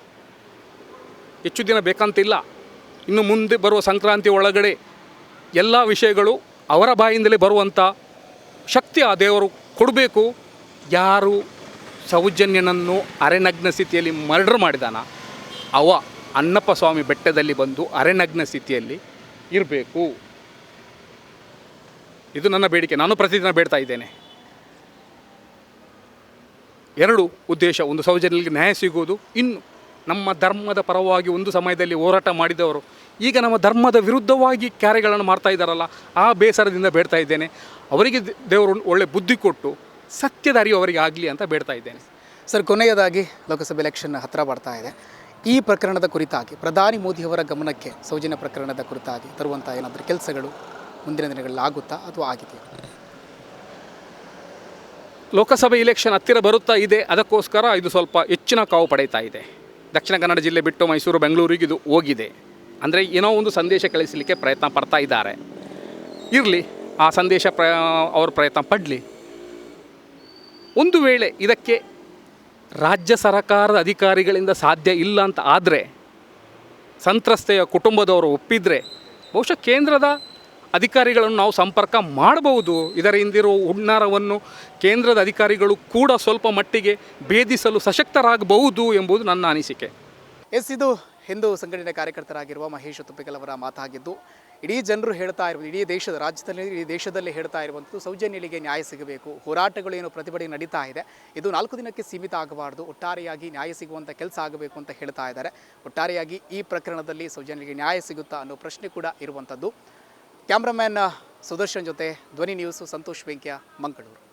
ಹೆಚ್ಚು ದಿನ ಬೇಕಂತಿಲ್ಲ. ಇನ್ನು ಮುಂದೆ ಬರುವ ಸಂಕ್ರಾಂತಿ ಒಳಗಡೆ ಎಲ್ಲ ವಿಷಯಗಳು ಅವರ ಬಾಯಿಂದಲೇ ಬರುವಂಥ ಶಕ್ತಿ ಆ ದೇವರು ಕೊಡಬೇಕು. ಯಾರು ಸೌಜನ್ಯನನ್ನು ಅರೆನಗ್ನ ಸ್ಥಿತಿಯಲ್ಲಿ ಮರ್ಡರ್ ಮಾಡಿದಾನ, ಅವ ಅನ್ನಪ್ಪ ಸ್ವಾಮಿ ಬೆಟ್ಟದಲ್ಲಿ ಬಂದು ಅರೆನಗ್ನ ಸ್ಥಿತಿಯಲ್ಲಿ ಇರಬೇಕು. ಇದು ನನ್ನ ಬೇಡಿಕೆ. ನಾನು ಪ್ರತಿದಿನ ಬೇಡ್ತಾ ಇದ್ದೇನೆ. ಎರಡು ಉದ್ದೇಶ, ಒಂದು ಸೌಜನ್ಯಕ್ಕೆ ನ್ಯಾಯ ಸಿಗುವುದು, ಇನ್ನು ನಮ್ಮ ಧರ್ಮದ ಪರವಾಗಿ ಒಂದು ಸಮಯದಲ್ಲಿ ಹೋರಾಟ ಮಾಡಿದವರು. ಈಗ ನಮ್ಮ ಧರ್ಮದ ವಿರುದ್ಧವಾಗಿ ಕಾರ್ಯಗಳನ್ನು ಮಾಡ್ತಾ ಇದ್ದಾರಲ್ಲ ಆ ಬೇಸರದಿಂದ ಬೇಡ್ತಾ ಇದ್ದೇನೆ. ಅವರಿಗೆ ದೇವರು ಒಳ್ಳೆ ಬುದ್ಧಿ ಕೊಟ್ಟು ಸತ್ಯದ ಅರಿವು ಅವರಿಗೆ ಆಗಲಿ ಅಂತ ಬೇಡ್ತಾ ಇದ್ದೇನೆ. ಸರ್ ಕೊನೆಯದಾಗಿ ಲೋಕಸಭೆ ಎಲೆಕ್ಷನ್ ಹತ್ತಿರ ಬರ್ತಾ ಇದೆ. ಈ ಪ್ರಕರಣದ ಕುರಿತಾಗಿ ಪ್ರಧಾನಿ ಮೋದಿಯವರ ಗಮನಕ್ಕೆ ಸೌಜನ್ಯ ಪ್ರಕರಣದ ಕುರಿತಾಗಿ ತರುವಂಥ ಏನಾದರೂ ಕೆಲಸಗಳು ಮುಂದಿನ ದಿನಗಳಲ್ಲಿ ಆಗುತ್ತಾ ಅಥವಾ ಆಗಿದೆಯಾ? ಲೋಕಸಭೆ ಇಲೆಕ್ಷನ್ ಹತ್ತಿರ ಬರುತ್ತಾ ಇದೆ. ಅದಕ್ಕೋಸ್ಕರ ಇದು ಸ್ವಲ್ಪ ಹೆಚ್ಚಿನ ಕಾವು ಪಡೀತಾ ಇದೆ. ದಕ್ಷಿಣ ಕನ್ನಡ ಜಿಲ್ಲೆ ಬಿಟ್ಟು ಮೈಸೂರು, ಬೆಂಗಳೂರಿಗೆ ಇದು ಹೋಗಿದೆ. ಅಂದರೆ ಏನೋ ಒಂದು ಸಂದೇಶ ಕಳಿಸಲಿಕ್ಕೆ ಪ್ರಯತ್ನ ಪಡ್ತಾ ಇದ್ದಾರೆ. ಇರಲಿ, ಆ ಸಂದೇಶ ಪ್ರ, ಅವರು ಪ್ರಯತ್ನ ಪಡಲಿ. ಒಂದು ವೇಳೆ ಇದಕ್ಕೆ ರಾಜ್ಯ ಸರ್ಕಾರದ ಅಧಿಕಾರಿಗಳಿಂದ ಸಾಧ್ಯ ಇಲ್ಲ ಅಂತ ಆದರೆ, ಸಂತ್ರಸ್ತೆಯ ಕುಟುಂಬದವರು ಒಪ್ಪಿದರೆ, ಬಹುಶಃ ಕೇಂದ್ರದ ಅಧಿಕಾರಿಗಳನ್ನು ನಾವು ಸಂಪರ್ಕ ಮಾಡಬಹುದು. ಇದರ ಹಿಂದಿರುವ ಹುನ್ನಾರವನ್ನು ಕೇಂದ್ರದ ಅಧಿಕಾರಿಗಳು ಕೂಡ ಸ್ವಲ್ಪ ಮಟ್ಟಿಗೆ ಭೇದಿಸಲು ಸಶಕ್ತರಾಗಬಹುದು ಎಂಬುದು ನನ್ನ ಅನಿಸಿಕೆ. ಎಸ್, ಇದು ಹಿಂದೂ ಸಂಘಟನೆ ಕಾರ್ಯಕರ್ತರಾಗಿರುವ ಮಹೇಶ್ ತುಪ್ಪಿಕಲ್ ಅವರ ಮಾತಾಗಿದ್ದು, ಇಡೀ ಜನರು ಹೇಳ್ತಾ ಇರುವುದು ಇಡೀ ದೇಶದ ರಾಜ್ಯದಲ್ಲಿ, ಇಡೀ ದೇಶದಲ್ಲಿ ಹೇಳ್ತಾ ಇರುವಂಥದ್ದು ಸೌಜನ್ಯಳಿಗೆ ನ್ಯಾಯ ಸಿಗಬೇಕು. ಹೋರಾಟಗಳು ಏನು ಪ್ರತಿಭಟನೆ ನಡೀತಾ ಇದೆ. ಇದು ನಾಲ್ಕು ದಿನಕ್ಕೆ ಸೀಮಿತ ಆಗಬಾರ್ದು. ಒಟ್ಟಾರೆಯಾಗಿ ನ್ಯಾಯ ಸಿಗುವಂಥ ಕೆಲಸ ಆಗಬೇಕು ಅಂತ ಹೇಳ್ತಾ ಇದ್ದಾರೆ. ಒಟ್ಟಾರೆಯಾಗಿ ಈ ಪ್ರಕರಣದಲ್ಲಿ ಸೌಜನ್ಯಳಿಗೆ ನ್ಯಾಯ ಸಿಗುತ್ತಾ ಅನ್ನೋ ಪ್ರಶ್ನೆ ಕೂಡ ಇರುವಂಥದ್ದು. ಕ್ಯಾಮ್ರಾಮ್ಯಾನ್ ಸುದರ್ಶನ್ ಜೊತೆ ಧ್ವನಿ ನ್ಯೂಸು ಸಂತೋಷ್ ವೆಂಕ್ಯ ಮಂಗಳೂರು.